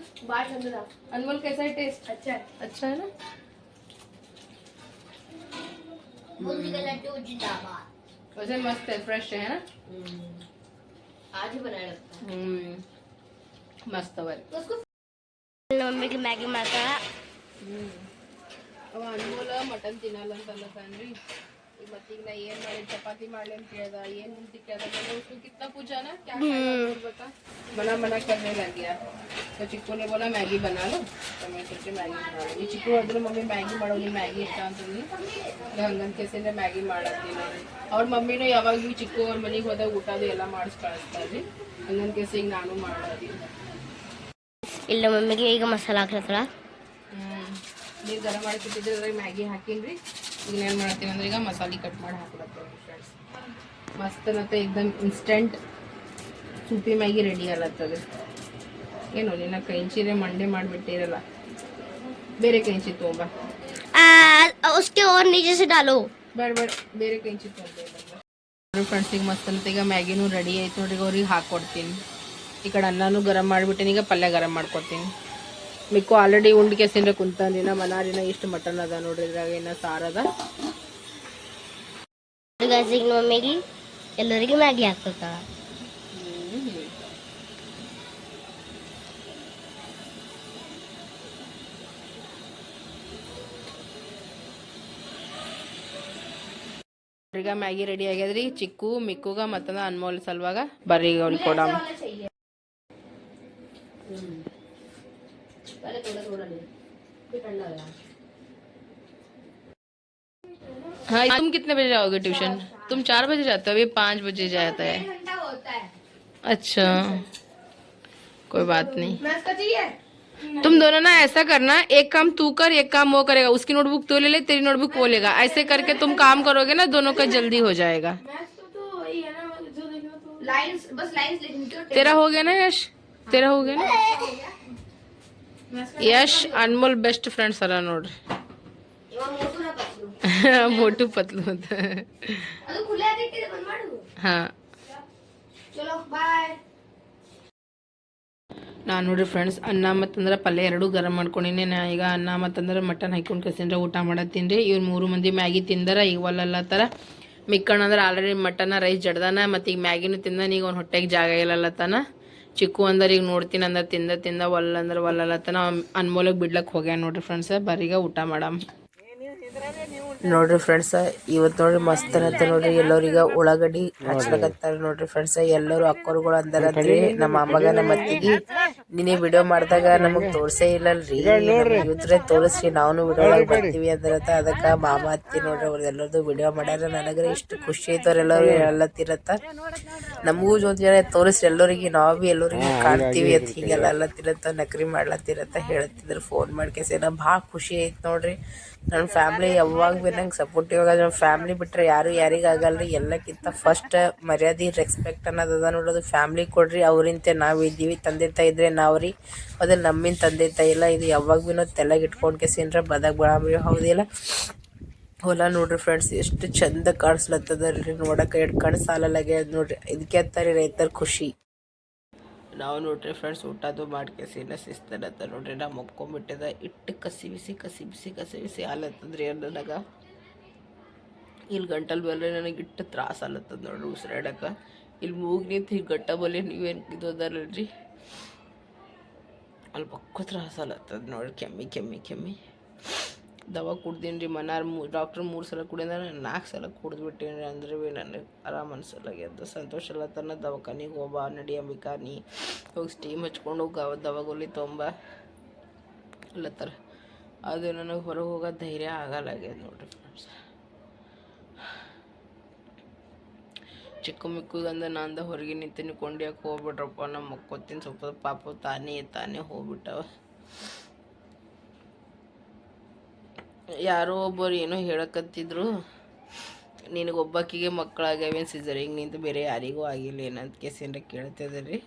ಅನ್ಮೋಲ್ ಕೈಸ ಟೇಸ್ಟ್ ಅಚ್ಚಾ वैसे मस्त है फ्रेश है ना आज ही बनाया मस्त है मम्मी की मैगी ಮಾಡ್ತಾರ ಅವ ಅನ್ಮೋಲ ಮಟನ್ ತಿನ್ನಲ್ಲ ಅಂತಲ್ಲ ಕಣ್ರಿ ಈಗ ಮತ್ತೀಗ ನಾ ಏನ್ ಮಾಡಿ ಚಪಾತಿ ಮಾಡ್ಲಿ ಅಂತ ಕೇಳ್ದ ಏನ್ ಅಂತ ಕೇಳ್ದ मैंने उसको कितना पूछा ना क्या खाएगा बोल बता मना मना करने लग गया तो चिक्कू ने बोला मैगी बना लो तो मैं सोचे मैगी बना लो ಈ ಚಿಕ್ಕು ಹೋದ್ರೆ ಮಮ್ಮಿ ಮ್ಯಾಗಿ ಮಾಡೋ ನೀ ಮ್ಯಾಗಿ ಇಷ್ಟ ಅಂತಂದು ಹಂಗಂತ ಕೇಸಿಂದ ಮ್ಯಾಗಿ ಮಾಡತ್ತೀನಿ ಅವ್ರ ಮಮ್ಮಿನೂ ಯಾವಾಗಲೂ ಚಿಕ್ಕು ಅವ್ರ ಮನೆಗೆ ಹೋದಾಗ ಊಟ ಅದು ಎಲ್ಲ ಮಾಡಿಸ್ ಕಳಿಸ್ತಾರ್ರಿ ಹಂಗಂತ ಕೇಸಿ ಈಗ ನಾನು ಮಾಡೋದಿಲ್ಲ ಇಲ್ಲ ಮಮ್ಮಿಗೆ ಈಗ ಮಸಾಲ ಹಾಕ್ಲತ್ತಳ ನೀರು ಗರಂ ಮಾಡ್ಕೊತಿದ್ರೆ ಅದ್ರಾಗ ಮ್ಯಾಗಿ ಹಾಕಿನ್ರಿ ಇನ್ನೇನು ಮಾಡ್ತೀನಿ ಅಂದ್ರೆ ಈಗ ಮಸಾಲೆ ಕಟ್ ಮಾಡಿ ಹಾಕೊಳತ್ತೀವಿ ಫ್ರೆಂಡ್ಸ್ ಮಸ್ತ್ ಅನ್ನತ್ತೆ ಏಕ್ದಮ್ ಇನ್ಸ್ಟೆಂಟ್ ಸೂಪಿ ಮ್ಯಾಗಿ ರೆಡಿ ಆಗ್ಲತ್ತದ ಏನು ನಿನ್ನ ಕೈಂಚಿರೆ ಮಂಡೆ ಮಾಡಿಬಿಟ್ಟಿರಲ್ಲ ಬೇರೆ ಕೈಂಚಿ ತೊಗೊಂಬ. ಅಷ್ಟೇ ಅವ್ರು ನಿಜ ಡಾಲು ಬೇಡ ಬೇಡ ಬೇರೆ ಕೈಂಚಿ ತೊಗೊಂಡು ಫ್ರೆಂಡ್ಸಿಗೆ ಮಸ್ತ್ ಅಂತ ಈಗ ಮ್ಯಾಗಿನೂ ರೆಡಿ ಆಯ್ತು ನೋಡಿ ಅವ್ರಿಗೆ ಹಾಕ್ಕೊಡ್ತೀನಿ ಈ ಕಡೆ ಅನ್ನನೂ ಗರಂ ಮಾಡಿಬಿಟ್ಟಿನಿ ಈಗ ಪಲ್ಯ ಗರಂ ಮಾಡ್ಕೊತೀನಿ ಮಿಕ್ಕು ಆಲ್ರೆಡಿ ಉಂಡ್ ಕೆಸಿಂದ ಕುಂತಾನಿನ ಮನಾರಿನ ಇಷ್ಟು ಮಟನ್ ಅದ ನೋಡ್ರಿ ಇದ್ರಾಗ ಇನ್ನ ಸಾರದ ಈಗ ಮಮ್ಮಿಗೆ ಎಲ್ಲರಿಗೆ ಮ್ಯಾಗಿ ಹಾಕ್ತ ಮ್ಯಾಗಿ ರೆಡಿ ಆಗ್ಯದ್ರಿ. ಚಿಕ್ಕು ಮಿಕ್ಕುಗ ಮತ್ತ ಅನ್ಮೋಲ್ ಸಲುವಾಗ ಬರ್ರಿ ಅವ್ರಿಗೆ ಕೊಡಮ್ಮ हाँ। तुम कितने बजे जाओगे ट्यूशन? तुम चार बजे जाते हो? अभी पाँच बजे जाता है। अच्छा। कोई बात नहीं। तुम दोनों ना ऐसा करना एक काम तू कर एक काम वो करेगा। उसकी नोटबुक तो ले ले तेरी नोटबुक वो लेगा। ऐसे करके तुम काम करोगे ना दोनों का जल्दी हो जाएगा। तेरा हो गया ना यश? तेरा हो गया ना? यश अनमोल बेस्ट फ्रेंड सलानोड ಮೋಟು ಪತ್ಲು ಅಂತ. ಬಾಯ್. ನಾನು ನೋಡ್ರಿ ಫ್ರೆಂಡ್ಸ್ ಅನ್ನ ಮತ್ತಂದ್ರೆ ಪಲ್ಯ ಎರಡೂ ಗರಂ ಮಾಡ್ಕೊಂಡಿನಿ. ನಾ ಈಗ ಅನ್ನ ಮತ್ತಂದ್ರೆ ಮಟನ್ ಹಾಕೊಂಡು ಕಸಿಂದ್ರೆ ಊಟ ಮಾಡತ್ತೀನಿ. ರೀ ಇವ್ರು ಮೂರು ಮಂದಿ ಮ್ಯಾಗಿ ತಿಂದಾರ ಈಗ ಒಲ್ಲಲ್ಲ ಥರ ಮಿಕ್ಕಣ ಅಂದ್ರೆ ಆಲ್ರೆಡಿ ಮಟನ ರೈಸ್ ಜಡ್ದಾನ ಮತ್ತು ಈಗ ಮ್ಯಾಗಿನೂ ತಿಂದಾನ ಈಗ ಅವ್ನು ಹೊಟ್ಟೆಗೆ ಜಾಗ ಇಲ್ಲಲ್ಲತ್ತಾನ ಚಿಕ್ಕು ಅಂದ್ರೆ ಈಗ ನೋಡ್ತೀನಿ ಅಂದ್ರೆ ತಿಂದ ತಿಂದ ಒಲ್ಲ ಅಂದ್ರೆ ಒಲ್ಲಲ್ಲತ್ತಾನ ಅನ್ಮೋಲಕ್ಕೆ ಬಿಡ್ಲಕ್ಕೆ ಹೋಗ್ಯಾನ ನೋಡ್ರಿ ಫ್ರೆಂಡ್ಸ್ ಬರೀಗ ಊಟ ಮಾಡಮ್. ಎಕರೆಗೆ ನೀವು ನೋಡ್ರಿ ಫ್ರೆಂಡ್ಸ್ ಇವತ್ತು ನೋಡ್ರಿ ಮಸ್ತ್ ಅನ್ನತ್ತ ನೋಡ್ರಿ. ಎಲ್ಲರಿಗ ಉಳ್ಳಾಗಡ್ಡಿ ಹಚ್ಲಕತ್ತಾರ ನೋಡ್ರಿ ಫ್ರೆಂಡ್ಸ್ ಎಲ್ಲರೂ ಅಕ್ಕರ್ಗಳು ಅಂದಾರಂತ್ರಿ ನಮ್ಮ ಅಮ್ಮಗ ನಮ್ಮ ಅತ್ತಿಗೆ. ನೀನೆ ವಿಡಿಯೋ ಮಾಡಿದಾಗ ನಮಗ್ ತೋರ್ಸೇ ಇಲ್ಲಲ್ರಿ. ಇವತ್ತೇ ತೋರಿಸ್ರಿ ನಾವು ವಿಡಿಯೋ ಒಳಗೆ ಬರ್ತೀವಿ ಅಂದ್ರತ್ತ ಅದಕ್ಕ ಮಾಮ ಅತ್ತಿ ನೋಡ್ರಿ ಅವ್ರ ಎಲ್ಲರದು ವಿಡಿಯೋ ಮಾಡ್ಯಾರ. ನನಗ ಇಷ್ಟು ಖುಷಿ ಐತೆ ಅವ್ರೆಲ್ಲರೂ ಹೇಳತ್ತಿರತ್ತ ನಮಗೂ ಒಂದ್ ಜನ ತೋರಿಸ್ರಿ ಎಲ್ಲರಿಗೆ. ನಾವು ಬಿ ಎಲ್ಲರಿಗೆ ಕಾಣ್ತೀವಿ ಅಂತ ಹಿಂಗೆಲ್ಲ ಅಲ್ಲತ್ತಿರತ್ತ ನಕರಿ ಮಾಡ್ಲತ್ತಿರತ್ತ ಹೇಳ್ತಿದ್ರು ಫೋನ್ ಮಾಡ್ಕೇಸಿ. ನಾ ಭಾಳ ಖುಷಿ ಐತಿ ನೋಡ್ರಿ. ನನ್ನ ಫ್ಯಾಮಿಲಿ ಯಾವಾಗ ಭೀ ನಂಗೆ ಸಪೋರ್ಟಿವ್ ಆಗ ನಮ್ಮ ಫ್ಯಾಮ್ಲಿ ಬಿಟ್ರೆ ಯಾರು ಯಾರಿಗೂ ಆಗಲ್ರಿ. ಎಲ್ಲಕ್ಕಿಂತ ಫಸ್ಟ್ ಮರ್ಯಾದೆ ರೆಸ್ಪೆಕ್ಟ್ ಅನ್ನೋದದ ನೋಡೋದು ಫ್ಯಾಮ್ಲಿ ಕೊಡ್ರಿ. ಅವ್ರಿಂತೆ ನಾವು ಇದ್ದೀವಿ. ತಂದೆ ತಾಯಿ ಇದ್ರೆ ನಾವು ರೀ. ಅದು ನಮ್ಮಿನ ತಂದೆ ತಾಯಿ ಇಲ್ಲ. ಇದು ಯಾವಾಗ ಭೀ ನಾವು ತಲೆಗೆ ಇಟ್ಕೊಂಡು ಕೆಸಿನ್ರ ಬದಾಗ ಬಳಾಮ್ರಿ ಹೌದಿಲ್ಲ ಹೊಲ ನೋಡ್ರಿ ಫ್ರೆಂಡ್ಸ್ ಎಷ್ಟು ಚಂದ ಕಾಣಿಸ್ಲತ್ತದ್ರಿ. ನೋಡಕ್ಕೆ ಎರಡು ಕಣ್ಣು ಸಾಲಲ್ಲಾಗ್ಯದ ನೋಡ್ರಿ. ಇದಕ್ಕೆ ಅಂತಾರೆ ರೈತರ ಖುಷಿ. ನಾವು ನೋಡ್ರಿ ಫ್ರೆಂಡ್ಸ್ ಊಟದು ಮಾಡ್ಕೇಸಿ ಇಲ್ಲ ಶಿಸ್ತನತ್ತ ನೋಡ್ರಿ. ನಾ ಮಕ್ಕೊಂಬಿಟ್ಟಿದ ಇಟ್ಟು ಕಸಿ ಬಿಸಿ ಕಸಿ ಬಿಸಿ ಕಸಿ ಬಿಸಿ ಹಾಲತ್ತದ್ರಿ ನನಗೆ ಇಲ್ಲಿ ಗಂಟಲು ಬಲ್ಲೆ ನನಗೆ ಇಟ್ಟು ತ್ರಾಸ ಅಲ್ಲತ್ತದ ನೋಡ್ರಿ ಉಸಿರಾಡಕ್ಕೆ ಇಲ್ಲಿ ಮೂಗ್ ನಿಂತು ಹಿಂಗೆ ಗಟ್ಟ ಬಲ್ಲೆ ನೀವೇನು ಇದು ಅದಾರಲ್ರಿ? ಅಲ್ಲಿ ಬಕ್ಕ ತ್ರಾಸ ಅಲ್ಲತ್ತದ ನೋಡ್ರಿ, ಕೆಮ್ಮಿ ಕೆಮ್ಮಿ ಕೆಮ್ಮಿ. ದವ ಕುಡ್ದೀನಿ ರೀ ಮನಾರ್ ಮೂ, ಡಾಕ್ಟ್ರ್ ಮೂರು ಸಲ ನಾನು ನಾಲ್ಕು ಸಲ ಕುಡಿದ್ಬಿಟ್ಟೀನಿ ಅಂದ್ರೆ ಭೀ ನನಗೆ ಆರಾಮ ಅನ್ಸಲ್ಲಾಗ್ಯದ. ಸಂತೋಷ ಎಲ್ಲ ತನ್ನ ದವಾಖಾನಿಗೆ ಹೋಗ ನಡಿ ಅಂಬಿಕಾ, ನೀ ಹೋಗಿ ಸ್ಟೀಮ್ ಹಚ್ಕೊಂಡು ಹೋಗಿ ದವಾಗೋಲಿ ತೊಂಬ. ಅಲ್ಲತ್ತಾರ ಅದು ನನಗೆ ಹೊರಗೆ ಹೋಗೋ ಧೈರ್ಯ ಆಗಲ್ಲಾಗ್ಯದ ನೋಡ್ರಿ ಫ್ರೆಂಡ್ಸ್ ಚಿಕ್ಕ ಮಿಕ್ಕುಗಂದ ನಂದ ಹೊರಗೆ ನಿಂತೀನಿ ಕೊಂಡ್ಯಾಕೆ ಹೋಗ್ಬಿಟ್ರಪ್ಪ. ನಮ್ಮ ಮಕ್ಕೋತೀನಿ ಸ್ವಲ್ಪ ಪಾಪ ತಾನೇ ತಾನೇ ಹೋಗ್ಬಿಟ್ಟವ. ಯಾರೋ ಒಬ್ಬರು ಏನೋ ಹೇಳಕತ್ತಿದ್ರು ನಿನಗೆ ಒಬ್ಬಾಕಿಗೆ ಮಕ್ಕಳಾಗ್ಯಾವೇನು ಈಗ ನಿಂತು ಬೇರೆ ಯಾರಿಗೂ ಆಗಿಲ್ಲ, ಏನಂತ ಕೇಸಿಂದ ಕೇಳ್ತಿದ್ರಿ.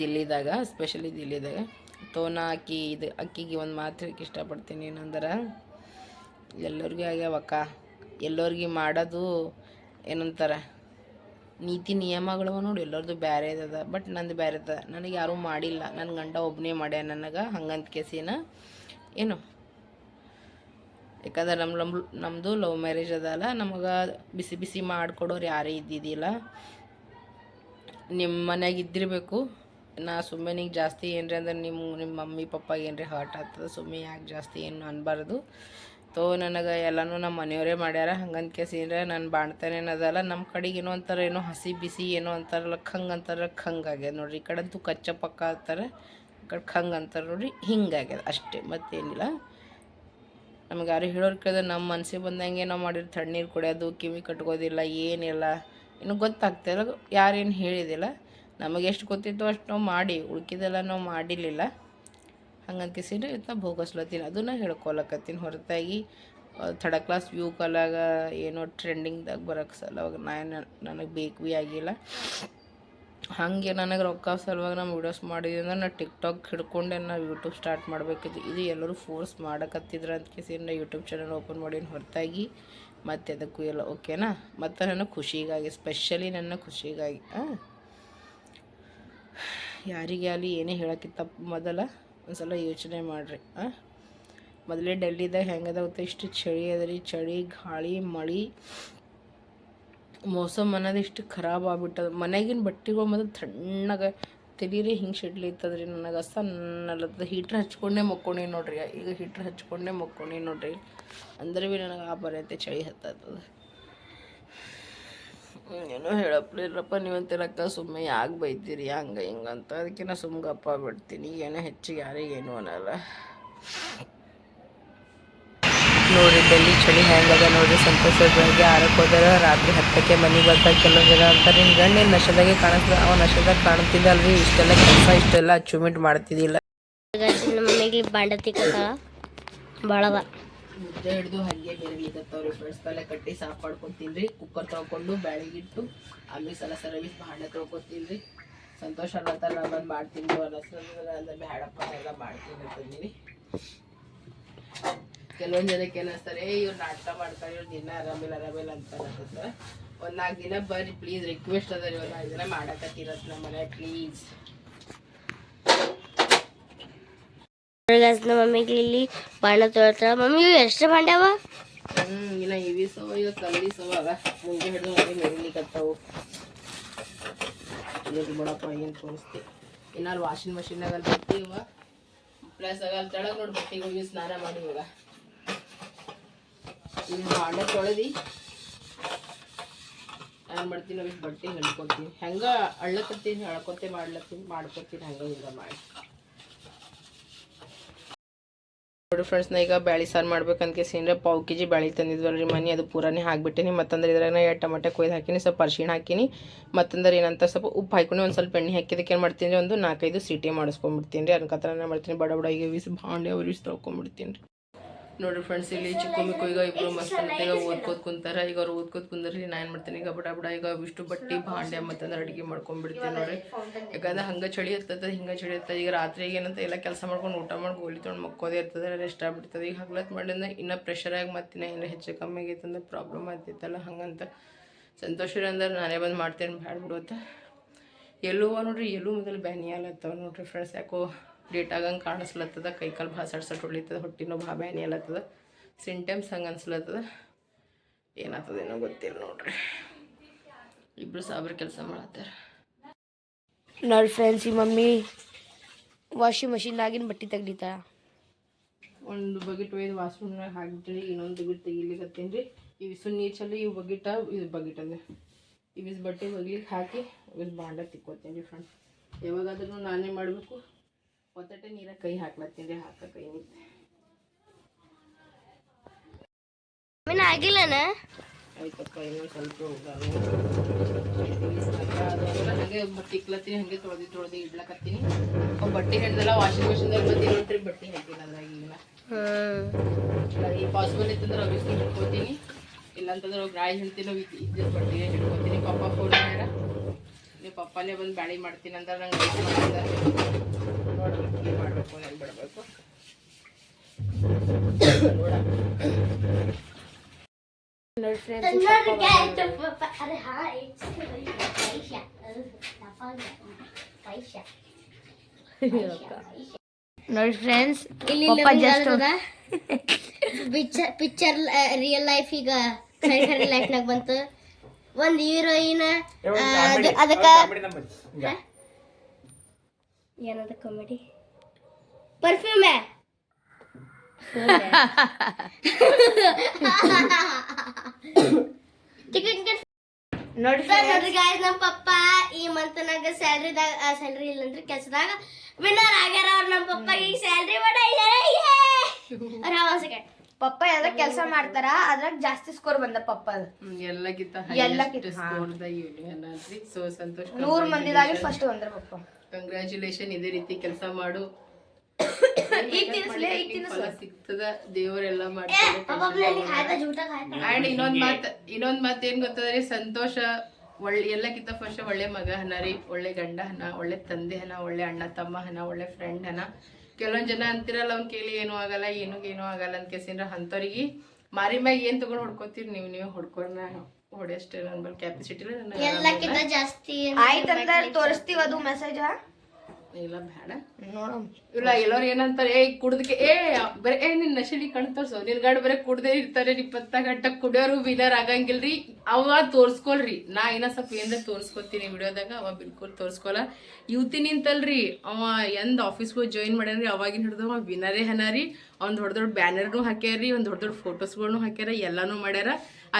ದಿಲ್ಲಿದಾಗ ಸ್ಪೆಷಲಿ ದಿಲ್ಲಿದಾಗ, ತೋನ ಅಕ್ಕಿ ಇದು, ಅಕ್ಕಿಗೆ ಒಂದು ಮಾತು ಹೇಳಕ್ಕೆ ಇಷ್ಟಪಡ್ತೀನಿ. ಏನಂದ್ರೆ, ಎಲ್ಲರಿಗೂ ಆಗ್ಯಾವಕ್ಕ, ಎಲ್ಲರಿಗೆ ಮಾಡೋದು ಏನಂತಾರೆ? ನೀತಿ ನಿಯಮಗಳು ನೋಡಿ ಎಲ್ಲರದು ಬೇರೆ ಅದ. ಬಟ್ ನಂದು ಬೇರೆ ಅದ. ನನಗೆ ಯಾರೂ ಮಾಡಿಲ್ಲ. ನನ್ನ ಗಂಡ ಒಬ್ಬನೇ ಮಾಡ್ಯ ನನಗೆ. ಹಂಗಂತ ಕೇಸಿನ ಏನು? ಯಾಕಂದ್ರೆ ನಮ್ಮ ನಮ್ ನಮ್ಮದು ಲವ್ ಮ್ಯಾರೇಜ್ ಅದಲ್ಲ. ನಮಗೆ ಬಿಸಿ ಬಿಸಿ ಮಾಡಿಕೊಡೋರು ಯಾರೇ ಇದ್ದಿದ್ದಿಲ್ಲ. ನಿಮ್ಮ ಮನೆಯಾಗ ಇದ್ದಿರಬೇಕು. ನಾ ಸುಮ್ಮನೆ ಜಾಸ್ತಿ ಏನ್ರಿ ಅಂದ್ರೆ ನಿಮ್ಮ ನಿಮ್ಮ ಮಮ್ಮಿ ಪಪ್ಪಾಗ ಏನ್ರಿ ಹರ್ಟ್ ಆಗ್ತದೆ. ಸುಮ್ಮನೆ ಯಾಕೆ ಜಾಸ್ತಿ ಏನು ಅನ್ಬಾರ್ದು. ತೋ, ನನಗೆ ಎಲ್ಲನೂ ನಮ್ಮ ಮನೆಯವರೇ ಮಾಡ್ಯಾರ. ಹಂಗಂತ ಕೇಸಿಂದ್ರೆ ನಾನು ಬಾಣ್ತಾನೆ ಅನ್ನೋದಲ್ಲ ನಮ್ಮ ಕಡೆಗೆ ಏನೋ ಅಂತಾರೆ, ಏನೋ ಹಸಿ ಬಿಸಿ ಏನೋ ಅಂತಾರಲ್ಲ ಖಂಗ್ ಅಂತಾರೆ ಖಂಗ್ ಆಗ್ಯದ. ನೋಡ್ರಿ, ಈ ಕಡೆಂತೂ ಕಚ್ಚ ಪಕ್ಕ ಅಂತಾರೆ, ಈ ಕಡೆ ಖಂಗ್ ಅಂತಾರೆ. ನೋಡ್ರಿ ಹಿಂಗಾಗ್ಯದ ಅಷ್ಟೇ, ಮತ್ತೇನಿಲ್ಲ. ನಮ್ಗೆ ಯಾರು ಹೇಳೋರು ಕೇಳಿದ್ರೆ ನಮ್ಮ ಮನಸ್ಸಿಗೆ ಬಂದಂಗೆ ನಾವು ಮಾಡಿರೋ ತಣ್ಣೀರು ಕುಡಿಯೋದು, ಕಿವಿ ಕಟ್ಕೋದಿಲ್ಲ ಏನಿಲ್ಲ. ಇನ್ನು ಗೊತ್ತಾಗ್ತಿಲ್ಲ ಯಾರೇನು ಹೇಳಿದಿಲ್ಲ. ನಮಗೆ ಎಷ್ಟು ಗೊತ್ತಿತ್ತು ಅಷ್ಟು ನಾವು ಮಾಡಿ, ಉಳ್ಕಿದೆಲ್ಲ ನಾವು ಮಾಡಿರಲಿಲ್ಲ. ಹಂಗಂತ ಕಿಸಿದ್ರೆ ಇವತ್ತು ನಾವು ಭೋಗಿಸ್ಲತ್ತೀನಿ ಅದನ್ನ ಹೇಳ್ಕೊಳಕತ್ತೀನಿ ಹೊರತಾಗಿ. ಥರ್ಡ್ ಕ್ಲಾಸ್ ವ್ಯೂ ಕಲಾಗ ಏನೋ ಟ್ರೆಂಡಿಂಗ್ದಾಗ ಬರೋಕ್ಕೆ ಸಲುವಾಗ ನಾನು ನನಗೆ ಬೇಕು ಭೀ ಆಗಿಲ್ಲ. ಹಾಗೆ ನನಗೆ ರೊಕ್ಕ ಸಲುವಾಗಿ ನಮ್ಮ ವೀಡಿಯೋಸ್ ಮಾಡಿದ್ವಿ ಅಂದ್ರೆ ನಾನು ಟಿಕ್ಟಾಕ್ ಹಿಡ್ಕೊಂಡೆ ನಾವು ಯೂಟ್ಯೂಬ್ ಸ್ಟಾರ್ಟ್ ಮಾಡಬೇಕಿತ್ತು. ಇದು ಎಲ್ಲರೂ ಫೋರ್ಸ್ ಮಾಡಕತ್ತಿದ್ರು ಅಂತ ಕೇಸಿ ನಾ ಯೂಟ್ಯೂಬ್ ಚಾನಲ್ ಓಪನ್ ಮಾಡೀನಿ ಹೊರತಾಗಿ. ಮತ್ತೆ ಅದಕ್ಕೂ ಎಲ್ಲ ಓಕೆನಾ ಮತ್ತು ನನ್ನ ಖುಷಿಗಾಗಿ ಸ್ಪೆಷಲಿ ನನ್ನ ಖುಷಿಗಾಗಿ ಯಾರಿಗೆ ಅಲ್ಲಿ ಏನೇ ಹೇಳೋಕ್ಕಿತ್ತಪ್ಪ ಮೊದಲ ಒಂದ್ಸಲ ಯೋಚನೆ ಮಾಡಿರಿ ಹಾಂ ಮೊದಲೇ ಡೆಲ್ಲಿದಾಗ ಹೆಂಗದ ಗೊತ್ತಾ ಇಷ್ಟು ಚಳಿ ಅದರಿ, ಚಳಿ, ಗಾಳಿ, ಮಳೆ. ಮೋಸಮ್ ಅನ್ನೋದು ಇಷ್ಟು ಖರಾಬ್ ಆಗ್ಬಿಟ್ಟದ. ಮನೆಗಿನ ಬಟ್ಟೆಗಳು ಮೊದಲು ತಣ್ಣಗೆ ತೆಲೀರಿ ಹಿಂಗೆ ಶಿಡ್ಲಿತ್ತದ್ರಿ ನನಗೆ ಸಣ್ಣಲ್ಲದ ಹೀಟ್ರ್ ಹಚ್ಕೊಂಡೇ ಮಕ್ಕೊಂಡಿ ನೋಡ್ರಿ, ಈಗ ಹೀಟ್ರ್ ಹಚ್ಕೊಂಡೇ ಮಕ್ಕೊಂಡಿ ನೋಡ್ರಿ. ಅಂದ್ರೆ ಭೀ ನನಗೆ ಆ ಬರತ್ತೆ ಚಳಿ ಹತ್ತದ ಏನೋ ಹೇಳಪ್ಲಿಲ್ಲಪ್ಪ ನೀವಂತಿರಕ್ಕ ಸುಮ್ಮನೆ ಯಾಕೆ ಬೈತೀರಿ ಹಂಗೆ ಹಿಂಗಂತ ಅಂತ. ಅದಕ್ಕೆ ನಾ ಸುಮ್ಮ ಗಪ್ಪ ಬಿಡ್ತೀನಿ. ಏನೋ ಹೆಚ್ಚಿಗೆ ಯಾರಿಗೆ ಏನು ಅನ್ನಲ್ಲ. ನೋಡಿ ಬೆಳ್ಳಿ ಚಳಿ ಹೆಂಗದ ನೋಡಿ ಸಂತೋಷ ಬೆಳಗ್ಗೆ ಆರಕ್ಕೆ ಹೋದ್ರೆ ರಾತ್ರಿ ಹತ್ತಕ್ಕೆ ಮನೆಗೆ ಬರ್ತಾ ಕೆಲವೊಂದು ಜನ ಅಂತಾರೆ ನಿನ್ನ ಗಂಡ ಏನು ನಶದಾಗೆ ಕಾಣಿಸ್ತದೆ ಅವ ನಶದಾಗ ಕಾಣ್ತಿದ್ದಲ್ರಿ ಇಷ್ಟೆಲ್ಲ ಕೆಲಸ ಇಷ್ಟೆಲ್ಲ ಅಚೀವ್ಮೆಂಟ್ ಮಾಡ್ತಿದ್ದಿಲ್ಲ. ನಮ್ಮ ಮಮ್ಮಿಗೆ ಭಾಳದ ಮುದ್ದೆ ಹಿಡಿದು ಹಾಗೆ ಬೆರಲಿಕತ್ತವ್ರಿ ಫ್ರೆಂಡ್ಸ್ ತಲೆ ಕಟ್ಟಿ ಸಾಫ್ ಮಾಡ್ಕೊತೀನಿ ಕುಕ್ಕರ್ ತೊಗೊಂಡು ಬ್ಯಾಳಿಗಿಟ್ಟು ಆಮೇಲೆ ಸಲ ಸರ್ವಿಸ್ ಭಾಂಡೆ ತೊಗೊತೀನಿ ರೀ ಸಂತೋಷ ಅನ್ನತ್ತಾರ ನಾನು ಬಂದು ಮಾಡ್ತೀನಿ ಅನ್ನಿಸ್ತಂದ್ರೆ ಬ್ಯಾಡಪ್ಪ ಎಲ್ಲ ಮಾಡ್ತೀನಿ ಅಂತಂದಿನಿ ಕೆಲವೊಂದು ಜನಕ್ಕೆ ಏನಿಸ್ತಾರೆ ಇವ್ರು ನಾಟಕ ಮಾಡ್ತಾರೆ, ಇವ್ರು ದಿನ ಆರಾಮಿಲ್ಲ ಆರಾಮಿಲ್ಲ ಅಂತ ಒಂದು ನಾಲ್ಕು ದಿನ ಬರ್ರಿ ಪ್ಲೀಸ್ ರಿಕ್ವೆಸ್ಟ್ ಅದ ರೀ ಒಂದು ನಾಲ್ಕು ದಿನ ಮಾಡಕತ್ತಿರತ್ ನಮ್ಮ ಮನೆ ಪ್ಲೀಸ್ ನಮ್ಮ ಮಮ್ಮಿಗೆ ಇಲ್ಲಿ ಬಾಣ ತೊಳ್ತಾಳ. ಮಮ್ಮಿ, ಇವು ಎಷ್ಟು ಬಾಂಡೆ ಅವ ಹ್ಮ್, ಇನ್ನ ಇವಿ ಸವ ಈಗ ಕಲ್ಲಿ ಸವ ಅದ. ಮುಂದೆ ಹಿಡಿದು ನೋಡಿ ಮೆರಿಲಿಕತ್ತಾವು ಇದು ಬಿಡಪ್ಪ, ಏನು ತೋರಿಸ್ತಿ. ಇನ್ನ ವಾಷಿಂಗ್ ಮಷಿನ್ನಾಗ ಅಲ್ಲಿ ಬಟ್ಟೆ ಇವ. ಪ್ಲಸ್ ಆಗ ಅಲ್ಲಿ ತೆಳಗೆ ನೋಡಿ ಬಟ್ಟೆಗೆ ಹೋಗಿ ಸ್ನಾನ ಮಾಡಿ ಇವಾಗ. ಇಲ್ಲಿ ಬಾಂಡೆ ತೊಳೆದಿ. ಏನು ಮಾಡ್ತೀನಿ ಅವಿಷ್ಟು ಬಟ್ಟೆ ಹೇಳ್ಕೊತೀನಿ ಹೆಂಗೆ ಅಳ್ಳಕತ್ತೀನಿ ಅಳ್ಕೊತೆ ಮಾಡ್ಲತ್ತೀನಿ ಮಾಡ್ಕೊತೀನಿ ಹಂಗೆ ಹಿಂಗೆ ಮಾಡಿ. ನೋಡಿ ಫ್ರೆಂಡ್ಸ್ ನಾ ಈಗ ಬ್ಯಾಳಿ ಸಾರು ಮಾಡ್ಬೇಕಂತ ಸೀನ್ರೆ ಪಾವು ಕೆ ಜಿ ಬ್ಯಾಳಿ ತಂದಿದ್ವಲ್ರಿ ಮನೆ. ಅದು ಪೂರಾನೇ ಹಾಕ್ಬಿಟ್ಟಿನಿ. ಮತ್ತಂದ್ರೆ ಇದ್ರಾಗ ಎರಡು ಟೊಮೆಟೊ ಕೊಯ್ದು ಹಾಕಿನಿ, ಸ್ವಲ್ಪ ಅರ್ಶಿಣ ಹಾಕಿನಿ. ಮತ್ತಂದ್ರೆ ಏನಂತ ಸ್ವಲ್ಪ ಉಪ್ಪು ಹಾಕೊಂಡು ಒಂದು ಸ್ವಲ್ಪ ಎಣ್ಣೆ ಹಾಕಿದಕ್ಕೆ ಏನು ಮಾಡ್ತೀನಿ ರೀ? ಒಂದು ನಾಲ್ಕೈದು ಸೀಟಿ ಮಾಡಿಸ್ಕೊಂಡ್ಬಿಡ್ತೀನಿ ರೀ. ನಾನು ಮಾಡ್ತೀನಿ. ಬಡ ಬಡ, ಈಗ ವಿಸ್ ಭಾಂಡೆ ಅವ್ರು ವಿಸ್ ತೊಳ್ಕೊಂಡ್ಬಿಡ್ತೀನಿ ರೀ. ನೋಡ್ರಿ ಫ್ರೆಂಡ್ಸ್ ಇಲ್ಲಿ ಚಿಕ್ಕ ಮಿಕ್ಕು ಈಗ ಇಬ್ಬರು ಮಸ್ತ್ ಈಗ ಓದ್ಕೋದ್ ಕುಂತಾರ. ಈಗ ಅವ್ರು ಓದ್ಕೋದ್ ಕುಂದ್ರಿ ನಾ ಏನು ಮಾಡ್ತೀನಿ? ಈಗ ಬಡ ಬಡ ಈಗ ಇಷ್ಟು ಬಟ್ಟೆ ಭಾಂಡೆ ಮತ್ತಂದ್ರೆ ಅಡುಗೆ ಮಾಡ್ಕೊಂಡ್ಬಿಡ್ತೀನಿ ನೋಡ್ರಿ. ಯಾಕಂದ್ರೆ ಹಂಗೆ ಚಳಿ ಇರ್ತದೆ ಹಿಂಗೆ ಚಳಿ ಇರ್ತದೆ. ಈಗ ರಾತ್ರಿಗೆ ಏನಂತ ಎಲ್ಲ ಕೆಲಸ ಮಾಡ್ಕೊಂಡು ಊಟ ಮಾಡಿ ಗೋಲಿ ತೊಗೊಂಡು ಮಕ್ಕೋದೇ ಇರ್ತದೆ ರೆಸ್ಟ್ ಆಗ್ಬಿಡ್ತದೆ. ಈಗ ಹಗ್ಲತ್ ಮಾಡಿದ್ರೆ ಇನ್ನೂ ಪ್ರೆಷರಾಗಿ ಮತ್ತಿನ ಇನ್ನೂ ಹೆಚ್ಚು ಕಮ್ಮಿ ಆಗೈತೆ ಅಂದ್ರೆ ಪ್ರಾಬ್ಲಮ್ ಆಗ್ತೈತಲ್ಲ ಹಂಗಂತ. ಸಂತೋಷ ಅಂದ್ರೆ ನಾನೇ ಬಂದು ಮಾಡ್ತೇನೆ ಬ್ಯಾಡ ಬಿಡುತ್ತ ಎಲ್ಲೂ ನೋಡ್ರಿ ಎಲ್ಲೂ ಮೊದಲು ಬ್ಯಾನಿ ಆಲತ್ತವ ನೋಡ್ರಿ ಫ್ರೆಂಡ್ಸ್ ಯಾಕೋ ಡೇಟ್ ಆಗಂಗೆ ಕಾಣಿಸ್ಲತ್ತದ ಕೈಕಾಲು ಭಾಳ ಸಟ್ ಸಟ್ ಹೊಟ್ಟಿನೋ ಹೊಟ್ಟಿನೂ ಭಾ ಬ್ಯಾನಿ ಆಲತ್ತದ ಸಿಂಟಮ್ಸ್ ಹಂಗೆ ಅನ್ಸ್ಲತ್ತದ. ಏನಾಗ್ತದೇನೋ ಗೊತ್ತಿಲ್ಲ ನೋಡ್ರಿ. ಇಬ್ಬರು ಸಾಬ್ರ ಕೆಲಸ ಮಾಡತ್ತಾರ. ನೋಡಿ ಫ್ರೆಂಡ್ಸ್ ಈ ಮಮ್ಮಿ ವಾಷಿಂಗ್ ಮಷಿನ್ದಾಗಿನ ಬಟ್ಟೆ ತೆಗ್ದಿತಾಳ ಒಂದು ಬಗೆಟ್ ಒಯ್ದು ವಾಶ್ರೂಮ್ನಾಗ ಹಾಕ್ಬಿಟ್ರಿ ಇನ್ನೊಂದು ಬಕೆಟ್ ತೆಗಿಲಿಕತ್ತೀನಿ. ರೀ ಈ ನೀರು ಚಲ್ಲಿ ಇವು ಬಗೆಟ ಇದು ಬಕೆಟ್ ಈ ಇವಿಸ್ ಬಟ್ಟೆ ಒಗ್ಲಿಕ್ಕೆ ಹಾಕಿ ಇವಿಸ್ ಬಾಂಡ ತಿಕ್ಕೋತೀನಿ ರೀ ಫ್ರೆಂಡ್ಸ್ ಯಾವಾಗಾದ್ರೂ ನಾನೇ ಮಾಡಬೇಕು. ಒತ್ತಟೆ ನೀರಾಗ ಕೈ ಹಾಕ್ಲತ್ತೀನಿ ಹಾಕ ಕೈ ಆಗಿಲ್ಲನ? ಆಯ್ತಪ್ಪ ಇನ್ನೊಂದು ಸ್ವಲ್ಪ ಹಾಗೆ ಬಟ್ಟೆ ಇಕ್ಲತ್ತೀನಿ ಹಾಗೆ ತೊಳೆದು ತೊಳೆದು ಇಡ್ಲಕತ್ತೀನಿ. ಬಟ್ಟೆ ಹಿಡ್ದಲ್ಲ ವಾಷಿಂಗ್ ಮಿಷಿನ್ದಾಗ ಬಂದು ನೋಡ್ರಿ ಬಟ್ಟೆ ಹಾಕಿಲ್ಲ ಅದ್ರಾಗ ಈಗ ಈ ಪಾಸಿಬಲ್ ಇತ್ತಂದ್ರೆ ಅವಿಸ್ನು ಹಿಡ್ಕೋತೀನಿ. ಇಲ್ಲಾಂತಂದ್ರೆ ಗಾಳಿ ಹಿಡ್ತೀನಿ ಇದ್ದ ಬಟ್ಟೆ ಹಿಡ್ಕೋತೀನಿ. ಪಪ್ಪ ಫೋನ್ ಮಾಡ್ಯಾರ. ನೀವು ಪಪ್ಪಲ್ಲೇ ಬಂದು ಬ್ಯಾಳಿ ಮಾಡ್ತೀನಿ ಅಂದ್ರೆ ನಂಗೆ ಮಾಡಬೇಕು ಹೆಂಗೆ ನೋಡಿ ಫ್ರೆಂಡ್ಸ್ ನೋಡಿ friends picture picture real life ಈಗ ಲೈಫ್ನಾಗ ಬಂತು. ಒಂದು ಹೀರೋಯಿನ್ ಅದಕ್ಕ ಏನದ ಕಾಮಿಡಿ ಪರ್ಫ್ಯೂಮ್ ನೋಡಿ ನೋಡ್ರಿ ಗಾಯ್ಸ್ ನಮ್ಮ ಪಪ್ಪ ಈ ಮಂತ್ನಾಗ ಸ್ಯಾಲ್ರಿದಾಗ ಸ್ಯಾಲ್ರಿ ಇಲ್ಲಂದ್ರೆ ಕೆಲ್ಸದಾಗ ವಿನ್ನರ್ ಆಗ್ಯಾರ ಅವ್ರ ನಮ್ಮ ಪಪ್ಪ ಈಗ ಸ್ಯಾಲ್ರಿ ಮಾಡ ಸೆಕೆಂಡ್ ಪಪ್ಪ ಎಲ್ಲ ಕೆಲಸ ಮಾಡ್ತಾರ ಅದ್ರಾಗ ಜಾಸ್ತಿ ಸ್ಕೋರ್ ಬಂದ ಪಪ್ಪ ಎಲ್ಲಕ್ಕಿಂತ ಎಲ್ಲಕ್ಕಿಂತ. ಸೊ ಸಂತೋಷ ನೂರ್ ಮಂದಿದಾಗಿ ಫಸ್ಟ್ ಬಂದ್ರ ಪಪ್ಪ. ಕಂಗ್ರ್ಯಾಚುಲೇಷನ್ ಇದೇ ರೀತಿ ಕೆಲಸ ಮಾಡು. *coughs* ಈಗ ತಿನ್ಸ್ಲೇ ಈಗ ತಿನ್ಸ್ಲ ಸಿಗ್ತದ? ದೇವರೆಲ್ಲ ಮಾಡ್ತಾರೆ ಅಂಡ್ ಇನ್ನೊಂದ್ ಮಾತ್ ಇನ್ನೊಂದ್ ಮಾತ್ ಏನ್ ಗೊತ್ತದ್ರಿ? ಸಂತೋಷ ಒಳ್ಳೆ ಎಲ್ಲಕ್ಕಿಂತ ಫಸ್ಟ್ ಒಳ್ಳೆ ಮಗ ಹನ ರೀ ಒಳ್ಳೆ ಗಂಡ ಹನ ಒಳ್ಳೆ ತಂದೆ ಹನ ಒಳ್ಳೆ ಅಣ್ಣ ತಮ್ಮ ಹನ ಒಳ್ಳೆ ಫ್ರೆಂಡ್ ಹನ. ಕೆಲವೊಂದ್ ಜನ ಅಂತಿರಲ್ಲ ಅವ್ನ ಕೇಳಿ ಏನೂ ಆಗಲ್ಲ ಏನು ಏನು ಆಗಲ್ಲ ಅಂತ ಕೇಸಿಂದ್ರ ಅಂಥವ್ರಿಗೆ ಮಾರಿ ಮ್ಯಾಗ ಏನ್ ತಗೊಂಡ್ ಹೊಡ್ಕೊತೀರಿ ನೀವು? ನೀವು ಹೊಡ್ಕೊರ್ನ ಹೊಡೆಯಷ್ಟೇ ನನ್ನ ಬಲ್ ಕ್ಯಾಪಾಸಿಟಿ ಎಲ್ಲಕ್ಕಿಂತ ಜಾಸ್ತಿ ಆಯ್ತಂದ್ರ ತೋರಿಸ್ತೀವ ಅದು ಮೆಸೇಜ್ ಇಲ್ಲ ಬೇಡ. ನೋಡಮ್. ಇಲ್ಲ ಎಲ್ಲರೂ ಏನಂತಾರೆ ಏ ಕುಡ್ದಕ್ಕೆ ಏ ಬರೇ ಏ ನಿನ್ನ ನಶೆಲಿ ಕಣ್ ತೋರ್ಸೋ. ನಿನ್ ಗಂಡ ಬರೇ ಕುಡ್ದೇ ಇರ್ತಾರೆ ಇಪ್ಪತ್ತ ಗಂಟೆ ಕುಡಿಯೋರು ವಿನರ್ ಆಗಂಗಿಲ್ರಿ. ಅವ ತೋರ್ಸ್ಕೊಳ್ರಿ. ನಾ ಏನ ಸ್ವಲ್ಪ ಏನ್ರ ತೋರ್ಸ್ಕೊತೀನಿ ವಿಡಿಯೋದಾಗ ಅವ ಬಿಲ್ಕುಲ್ ತೋರ್ಸ್ಕೊಲ್ಲ. ಯುವತಿ ನಿಂತಲ್ರಿ ಅವ ಎಂದ ಆಫೀಸ್ಗೆ ಹೋಗಿ ಜಾಯಿನ್ ಮಾಡ್ಯಾನ್ರಿ ಅವಾಗಿನ ಹಿಡಿದು ಅವ ವಿನರೇ ಹನಾರಿ. ಅವ್ನ್ ದೊಡ್ಡ ದೊಡ್ಡ ಬ್ಯಾನರ್ನು ಹಾಕ್ಯಾರಿ ಒಂದು ದೊಡ್ಡ ದೊಡ್ಡ ಫೋಟೋಸ್ಗಳ್ನು ಹಾಕ್ಯಾರ ಎಲ್ಲಾನು ಮಾಡ್ಯಾರ.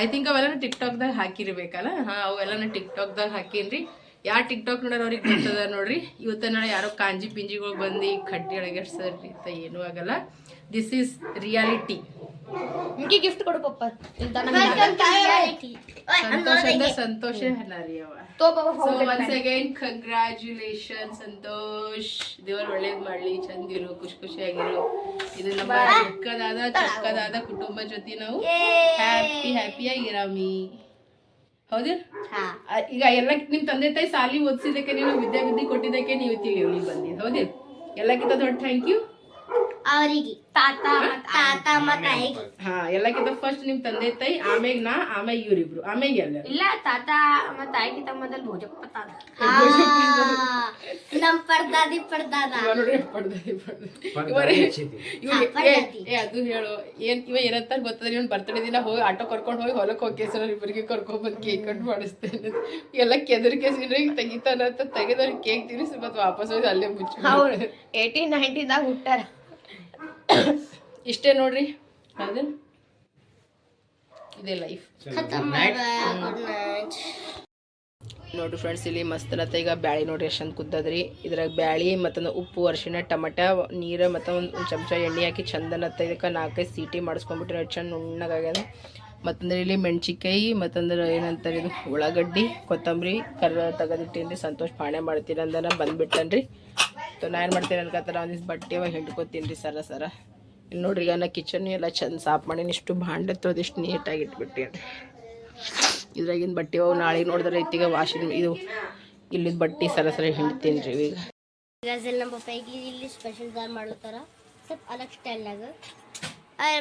ಐ ಥಿಂಕ್ ಅವೆಲ್ಲ ಟಿಕ್ಟಾಕ್ದಾಗ ಹಾಕಿರ್ಬೇಕಲ್ಲ? ಹಾಂ ಅವೆಲ್ಲ ಟಿಕ್ಟಾಕ್ದಾಗ ಹಾಕೀನ್ರಿ. ಯಾರು ಟಿಕ್ಟಾಕ್ ನೋಡೋರು ಅವ್ರಿಗೆ ಗೊತ್ತದ ನೋಡ್ರಿ. ಇವತ್ತ ನಾಳೆ ಯಾರೋ ಕಾಂಜಿ ಪಿಂಜಿಗಳು ಬಂದು ಕಡ್ಡಿ ಅಳಗಡ್ಸರ್ರಿ ಅಂತ ಏನೂ ಆಗಲ್ಲ. ದಿಸ್ ಈಸ್ ರಿಯಾಲಿಟಿ ನಿಮ್ಗೆ ಗಿಫ್ಟ್ ಕೊಡು ಪಪ್ಪ. ಸಂತೋಷ ಅಂದ್ರೆ ಸಂತೋಷ so once again congratulation Santosh. ದೇವ್ರ ಒಳ್ಳೇದ್ ಮಾಡ್ಲಿ ಚಂದಿರು ಖುಷಿ ಖುಷಿಯಾಗಿರು. ಇದು ನಮ್ಮ ಚಿಕ್ಕದಾದ ಚಿಕ್ಕದಾದ ಕುಟುಂಬ ಜೊತೆ ನಾವು ಹ್ಯಾಪಿ ಹ್ಯಾಪಿಯಾಗಿರಾಮಿ ಹೌದು? ಈಗ ಎಲ್ಲ ನಿಮ್ ತಂದೆ ತಾಯಿ ಸಾಲಿ ಓದಿಸಿದಕ್ಕೆ ನೀವು ವಿದ್ಯಾಬುದ್ಧಿ ಕೊಟ್ಟಿದ್ದಕ್ಕೆ ನೀವು ತಿಳಿಯಲಿ ಬಂದಿದ್ದು. ಹೌದು? ಎಲ್ಲಕ್ಕಿಂತ ದೊಡ್ಡ ಥ್ಯಾಂಕ್ ಯು ಅವರಿಗೆ ತಾತ ತಾತ ಮತ್ತ ತಾಯಿಗೆ ಹಾ ಎಲ್ಲಕ್ಕಿಂತ ಫಸ್ಟ್ ನಿಮ್ ತಂದೆ ತಾಯಿ ಆಮೇಗ್ ನಾ ಆಮೇಗ್ ಇವ್ರಿಬ್ರು. ಆಮೇಗ್ ಎಲ್ಲ ಇಲ್ಲ ತಾತ ಮತ್ತ ತಾಯಿಗೆ ತಮ್ಮದಲ್ಲಿ ಭೋಜಪ್ಪ ತಾತ. *laughs* ನಮ್ ಪಡ್ದಾದಿ ಪಡ್ದಾದ ನೋಡಿ ಪಡ್ದಾದಿ ಪಡ್ದಾದಿ ಏ ಅದು ಹೇಳು. ಏನ್ ಇವ ಏನಂತ ಗೊತ್ತದ ಇವ್ನ ಬರ್ತಡೇ ದಿನ ಹೋಗಿ ಆಟೋ ಕರ್ಕೊಂಡು ಹೋಗಿ ಹೊಲಕ್ಕೆ ಹೋಗಿ ಸರ್ ಇಬ್ಬರಿಗೆ ಕರ್ಕೊಂಡ್ ಬಂದು ಕೇಕ್ ಕಟ್ ಮಾಡಿಸ್ತೇನೆ. ಎಲ್ಲ ಕೆದರ್ ಕೇಸಿದ್ರೆ ತೆಗಿತಾನ ಅಂತ ತೆಗೆದವ್ರಿಗೆ ಕೇಕ್ ತಿನ್ನಿಸಿ ಮತ್ತೆ ವಾಪಸ್ ಹೋಗಿ ಅಲ್ಲೇ ಮುಚ್ಚಿ ಹೌದು. ಏಯ್ಟೀನ್ ನೈನ್ಟೀನ್ದಾಗ ಹುಟ್ಟಾರ. ಇಷ್ಟೇ ನೋಡ್ರಿ. ಇದೇ ಲೈಫ್ ನೋಡ್ರಿ ಫ್ರೆಂಡ್ಸ್ ಇಲ್ಲಿ ಮಸ್ತನತ್ತ ಈಗ ಬ್ಯಾಳಿ ನೋಡ್ರಿ ಎಷ್ಟು ಚಂದ ಕುದ್ದದ್ರಿ. ಇದ್ರಾಗ ಬ್ಯಾಳಿ ಮತ್ತೊಂದು ಉಪ್ಪು, ಅರಿಶಿಣ, ಟಮಟ, ನೀರು ಮತ್ತು ಒಂದು ಚಮಚ ಎಣ್ಣೆ ಹಾಕಿ ಚಂದನತ್ತ ಇದಕ್ಕೆ ನಾಲ್ಕೈದು ಸೀಟಿ ಮಾಡಿಸ್ಕೊಂಡ್ಬಿಟ್ರೆ ಎಷ್ಟು ಚಂದ ನುಣ್ಣಗಾಗ್ಯದ ಮತ್ತಂದ್ರೆ ಇಲ್ಲಿ ಮೆಣಸಿನ್ಕಾಯಿ, ಮತ್ತಂದ್ರೆ ಏನಂತಾರೆ ಇದು, ಉಳ್ಳಾಗಡ್ಡಿ, ಕೊತ್ತಂಬರಿ, ಕರ್ರ ತೆಗೆದಿಟ್ಟೇನ್ರಿ. ಸಂತೋಷ್ ಪಾಣೆ ಮಾಡ್ತೀನಿ ಅಂದ್ರೆ ಬಂದ್ಬಿಟ್ಟನ್ರಿ. ಸೊ ನಾ ಏನು ಮಾಡ್ತೀನಿ ಅನ್ಕತ್ತಾರ? ಒಂದಿಷ್ಟು ಬಟ್ಟೆ ಅವ ಹಿಡ್ಕೊತೀನಿ ರೀ ಸರ ಸರ. ನೋಡ್ರಿ, ಈಗ ನಾ ಕಿಚನ್ ಎಲ್ಲ ಚಂದ ಸಾಫ್ ಮಾಡೀನಿ. ಇಷ್ಟು ಭಾಂಡೆ ತೊಳೆದಿಷ್ಟು ನೀಟಾಗಿ ಇಟ್ಬಿಟ್ಟೇನ್ರಿ ಇದ್ರಾಗಿನ ಬಟ್ಟೆ ಅವು ನಾಳೆ ನೋಡಿದ್ರೆ ಐತಿಗ ವಾಷಿಂಗ್ ಇದು ಇಲ್ಲಿದ ಬಟ್ಟೆ ಸರ ಸರ ಹಿಂಡ್ತೀನಿ ರೀ ಈಗ. ನಮ್ಮ ಪಪ್ಪಾಯಿಗೆ ಇಲ್ಲಿ ಸ್ಪೆಷಲ್ ದಾಲ್ ಮಾಡ್ಲತ್ತಾರ ಸ್ವಲ್ಪ ಅಲಗ್ ಸ್ಟೈಲ್ನಾಗ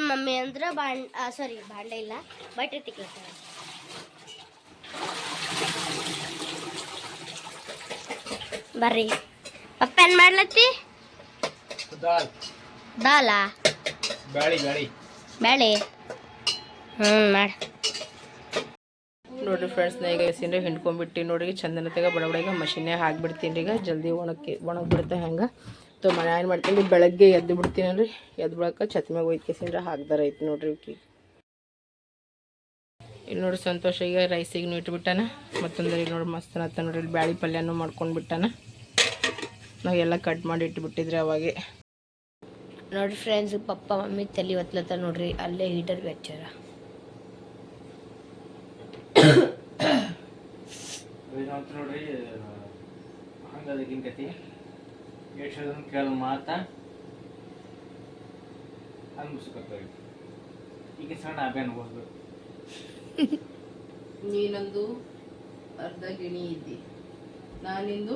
ಮಮ್ಮಿ ಅಂದ್ರೆ ಬಾಂಡ್ ಸಾರಿ ಬಾಂಡೆ ಇಲ್ಲ ಬಟ್ಟೆ ತಿಕ್ಲತ್ತಾರ ಬರ್ರಿ. ಪಪ್ಪ ಏನ್ ಮಾಡ್ಲತ್ತಿ ದಾಲ ಬ್ಯಾಳಿ ಬ್ಯಾಳಿ. ಬ್ಯಾಳಿ? ಹ್ಞೂ ಮಾಡಿ. ನೋಡ್ರಿ ಫ್ರೆಂಡ್ಸ್ ನಾ ಈಗ ಸೀನ್ರಿ ಹಿಂಡ್ಕೊಂಡ್ಬಿಟ್ಟು ನೋಡ್ರಿ ಚಂದನತೆಗ ಬಡ ಬಡ ಈಗ ಮಷಿನ್ಯಾಗ ಹಾಕ್ಬಿಡ್ತೀನಿ ರೀ ಈಗ. ಜಲ್ದಿ ಒಣಕ್ಕೆ ಒಣಗಿ ಬಿಡುತ್ತೆ ಹೆಂಗೆ? ತೊ ಮನೆ ಏನು ಮಾಡ್ತೀನಿ ಬೆಳಗ್ಗೆ ಎದ್ದು ಬಿಡ್ತೀನಿ ರೀ ಎದ್ದು ಬಿಡಕ್ಕೆ ಚತ್ಮ್ಯಾಗ ಒಯ್ದು ಕೇಸಿಂದ್ರೆ ಹಾಕ್ದಾರ ಐತಿ ನೋಡ್ರಿ ಇವ್ಕಿ. ಇಲ್ಲಿ ನೋಡ್ರಿ ಸಂತೋಷ ಈಗ ರೈಸಿಗೆ ಇಟ್ಬಿಟ್ಟಾನ ಮತ್ತೊಂದ್ರೆ ಇಲ್ಲಿ ನೋಡಿ ಮಸ್ತ್ ನೋಡ್ರಿ ಇಲ್ಲಿ ಬ್ಯಾಳಿ ಪಲ್ಯನೂ ಮಾಡ್ಕೊಂಡು ಬಿಟ್ಟಾನ. ನಾವು ಎಲ್ಲ ಕಟ್ ಮಾಡಿ ಇಟ್ಬಿಟ್ಟಿದ್ರೆ ಅವಾಗೆ. ನೋಡ್ರಿ ಫ್ರೆಂಡ್ಸ್ ಪಪ್ಪ ಮಮ್ಮಿ ತಲೆ ಒತ್ಲತ್ತ ನೋಡ್ರಿ ಅಲ್ಲೇ ಹೀಟರ್ ಬೆಚ್ಚಾರ. ನೋಡ್ರಿ ಹಂಗದಕ್ಕಿನ ಕತಿ ಎಷ್ಟು ಕೇಳ ಮಾತ. ಅನ್ಬಿಸ್ಕೊತಾವೆ ಈಗ ಸಣ್ಣ ಅಭ್ಯಾನ ಅನ್ಬೋದು ನೀನೊಂದು ಅರ್ಧ ಗಿಣಿ ಇದ್ದಿ. ನಾನಿಂದು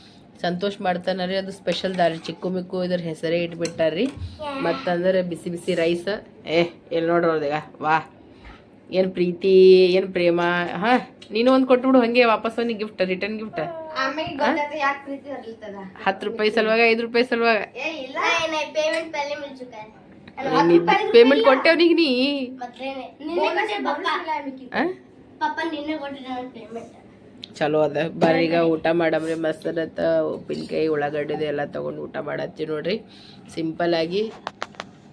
ಸಂತೋಷ ಮಾಡ್ತಾನೆ ಅದು ಸ್ಪೆಷಲ್ ದಾರಿ. ಚಿಕ್ಕು ಮಿಕ್ಕು ಇದ್ರ ಹೆಸರೇ ಇಟ್ಬಿಟ್ಟಾರ್ರಿ. ಮತ್ತಂದ್ರೆ ಬಿಸಿ ಬಿಸಿ ರೈಸ್ ಏ ಎಲ್ಲಿ ನೋಡ್ರೋದೀಗ ವಾ. ಏನು ಪ್ರೀತಿ ಏನು ಪ್ರೇಮ? ಹಾ ನೀನು ಒಂದು ಕೊಟ್ಬಿಡು ಹಂಗೆ ವಾಪಸ್ ಅವನಿಗೆ ಗಿಫ್ಟ್ ರಿಟರ್ನ್ ಗಿಫ್ಟ್ ಹತ್ತು ರೂಪಾಯಿ ಸಲುವಾಗ ಐದು ರೂಪಾಯಿ ಸಲುವಾಗ. ಪೇಮೆಂಟ್ ಕೊಟ್ಟೆ ಅವನಿಗೆ ನೀ. ಚಲೋ ಅದ. ಬರ್ರಿ ಈಗ ಊಟ ಮಾಡಮ್ರಿ ಮಸ್ತ್ ಉಪ್ಪಿನಕಾಯಿ, ಉಳ್ಳಾಗಡ್ಡಿದು ಎಲ್ಲ ತಗೊಂಡು ಊಟ ಮಾಡತ್ತೀವಿ ನೋಡ್ರಿ. ಸಿಂಪಲ್ ಆಗಿ,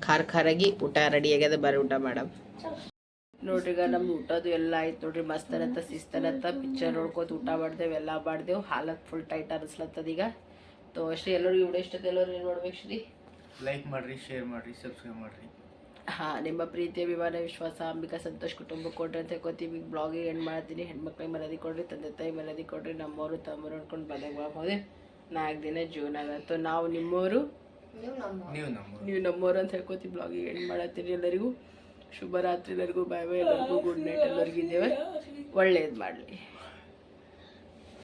ಖಾರ ಖಾರಾಗಿ ಊಟ ರೆಡಿ ಆಗ್ಯದ ಬರ್ರಿ ಊಟ ಮಾಡಮ್. ನೋಡ್ರಿ ಈಗ ನಮ್ದು ಊಟದು ಎಲ್ಲ ಆಯ್ತು ನೋಡ್ರಿ. ಮಸ್ತ್ ಸಿಸ್ತನತ್ತ ಶಿಸ್ತ್ ಅನ್ನತ್ತ ಪಿಕ್ಚರ್ ನೋಡ್ಕೋತ ಊಟ ಮಾಡ್ದೇವು, ಎಲ್ಲ ಮಾಡ್ದೇವು. ಹಾಲತ್ ಫುಲ್ ಟೈಟ್ ಅನಿಸ್ಲತ್ತದ ಈಗ. ತೋ, ಶ್ರೀ ಎಲ್ಲರಿಗೂ ಇಷ್ಟದ ಎಲ್ಲರೂ ನೋಡ್ಬೇಕು ಶ್ರೀ. ಲೈಕ್ ಮಾಡ್ರಿ ಶೇರ್ ಮಾಡ್ರಿ ಸಬ್ಸ್ಕ್ರೈಬ್ ಮಾಡ್ರಿ. ಹಾಂ ನಿಮ್ಮ ಪ್ರೀತಿಯ ಅಭಿಮಾನ ವಿಶ್ವಾಸ ಅಂಬಿಕಾ ಸಂತೋಷ್ ಕುಟುಂಬ ಕೊಡ್ರಿ ಅಂತ ಹೇಳ್ಕೊತೀವಿ. ಬ್ಲಾಗಿಗೆ ಎಂಡ್ ಮಾಡ್ತೀನಿ. ಹೆಣ್ಮಕ್ಳಿಗೆ ಮರದಿ ಕೊಡ್ರಿ ತಂದೆ ತಾಯಿ ಮರದಿ ಕೊಡ್ರಿ ನಮ್ಮವರು ತಮ್ಮರು ಅನ್ಕೊಂಡು ಬಂದಾಗ ಹೋದೆ ನಾಲ್ಕು ದಿನ ಜೀವನ ಆಗತ್ತು. ನಾವು ನಿಮ್ಮವರು ನೀವು ನಮ್ಮ ನೀವು ನಮ್ಮವರು. ಅಂತ ಹೇಳ್ಕೊತೀವಿ. ಬ್ಲಾಗಿಗೆ ಎಂಡ್ ಮಾಡತ್ತೀರಿ ಎಲ್ಲರಿಗೂ. ಶುಭರಾತ್ರಿ ಎಲ್ಲರಿಗೂ. ಬಾಯ್ ಬಾಯ್ ಎಲ್ಲರಿಗೂ. ಗುಡ್ ನೈಟ್ ಎಲ್ಲರಿಗೂ ಇದ್ದೇವೆ. ಒಳ್ಳೇದು ಮಾಡಲಿ.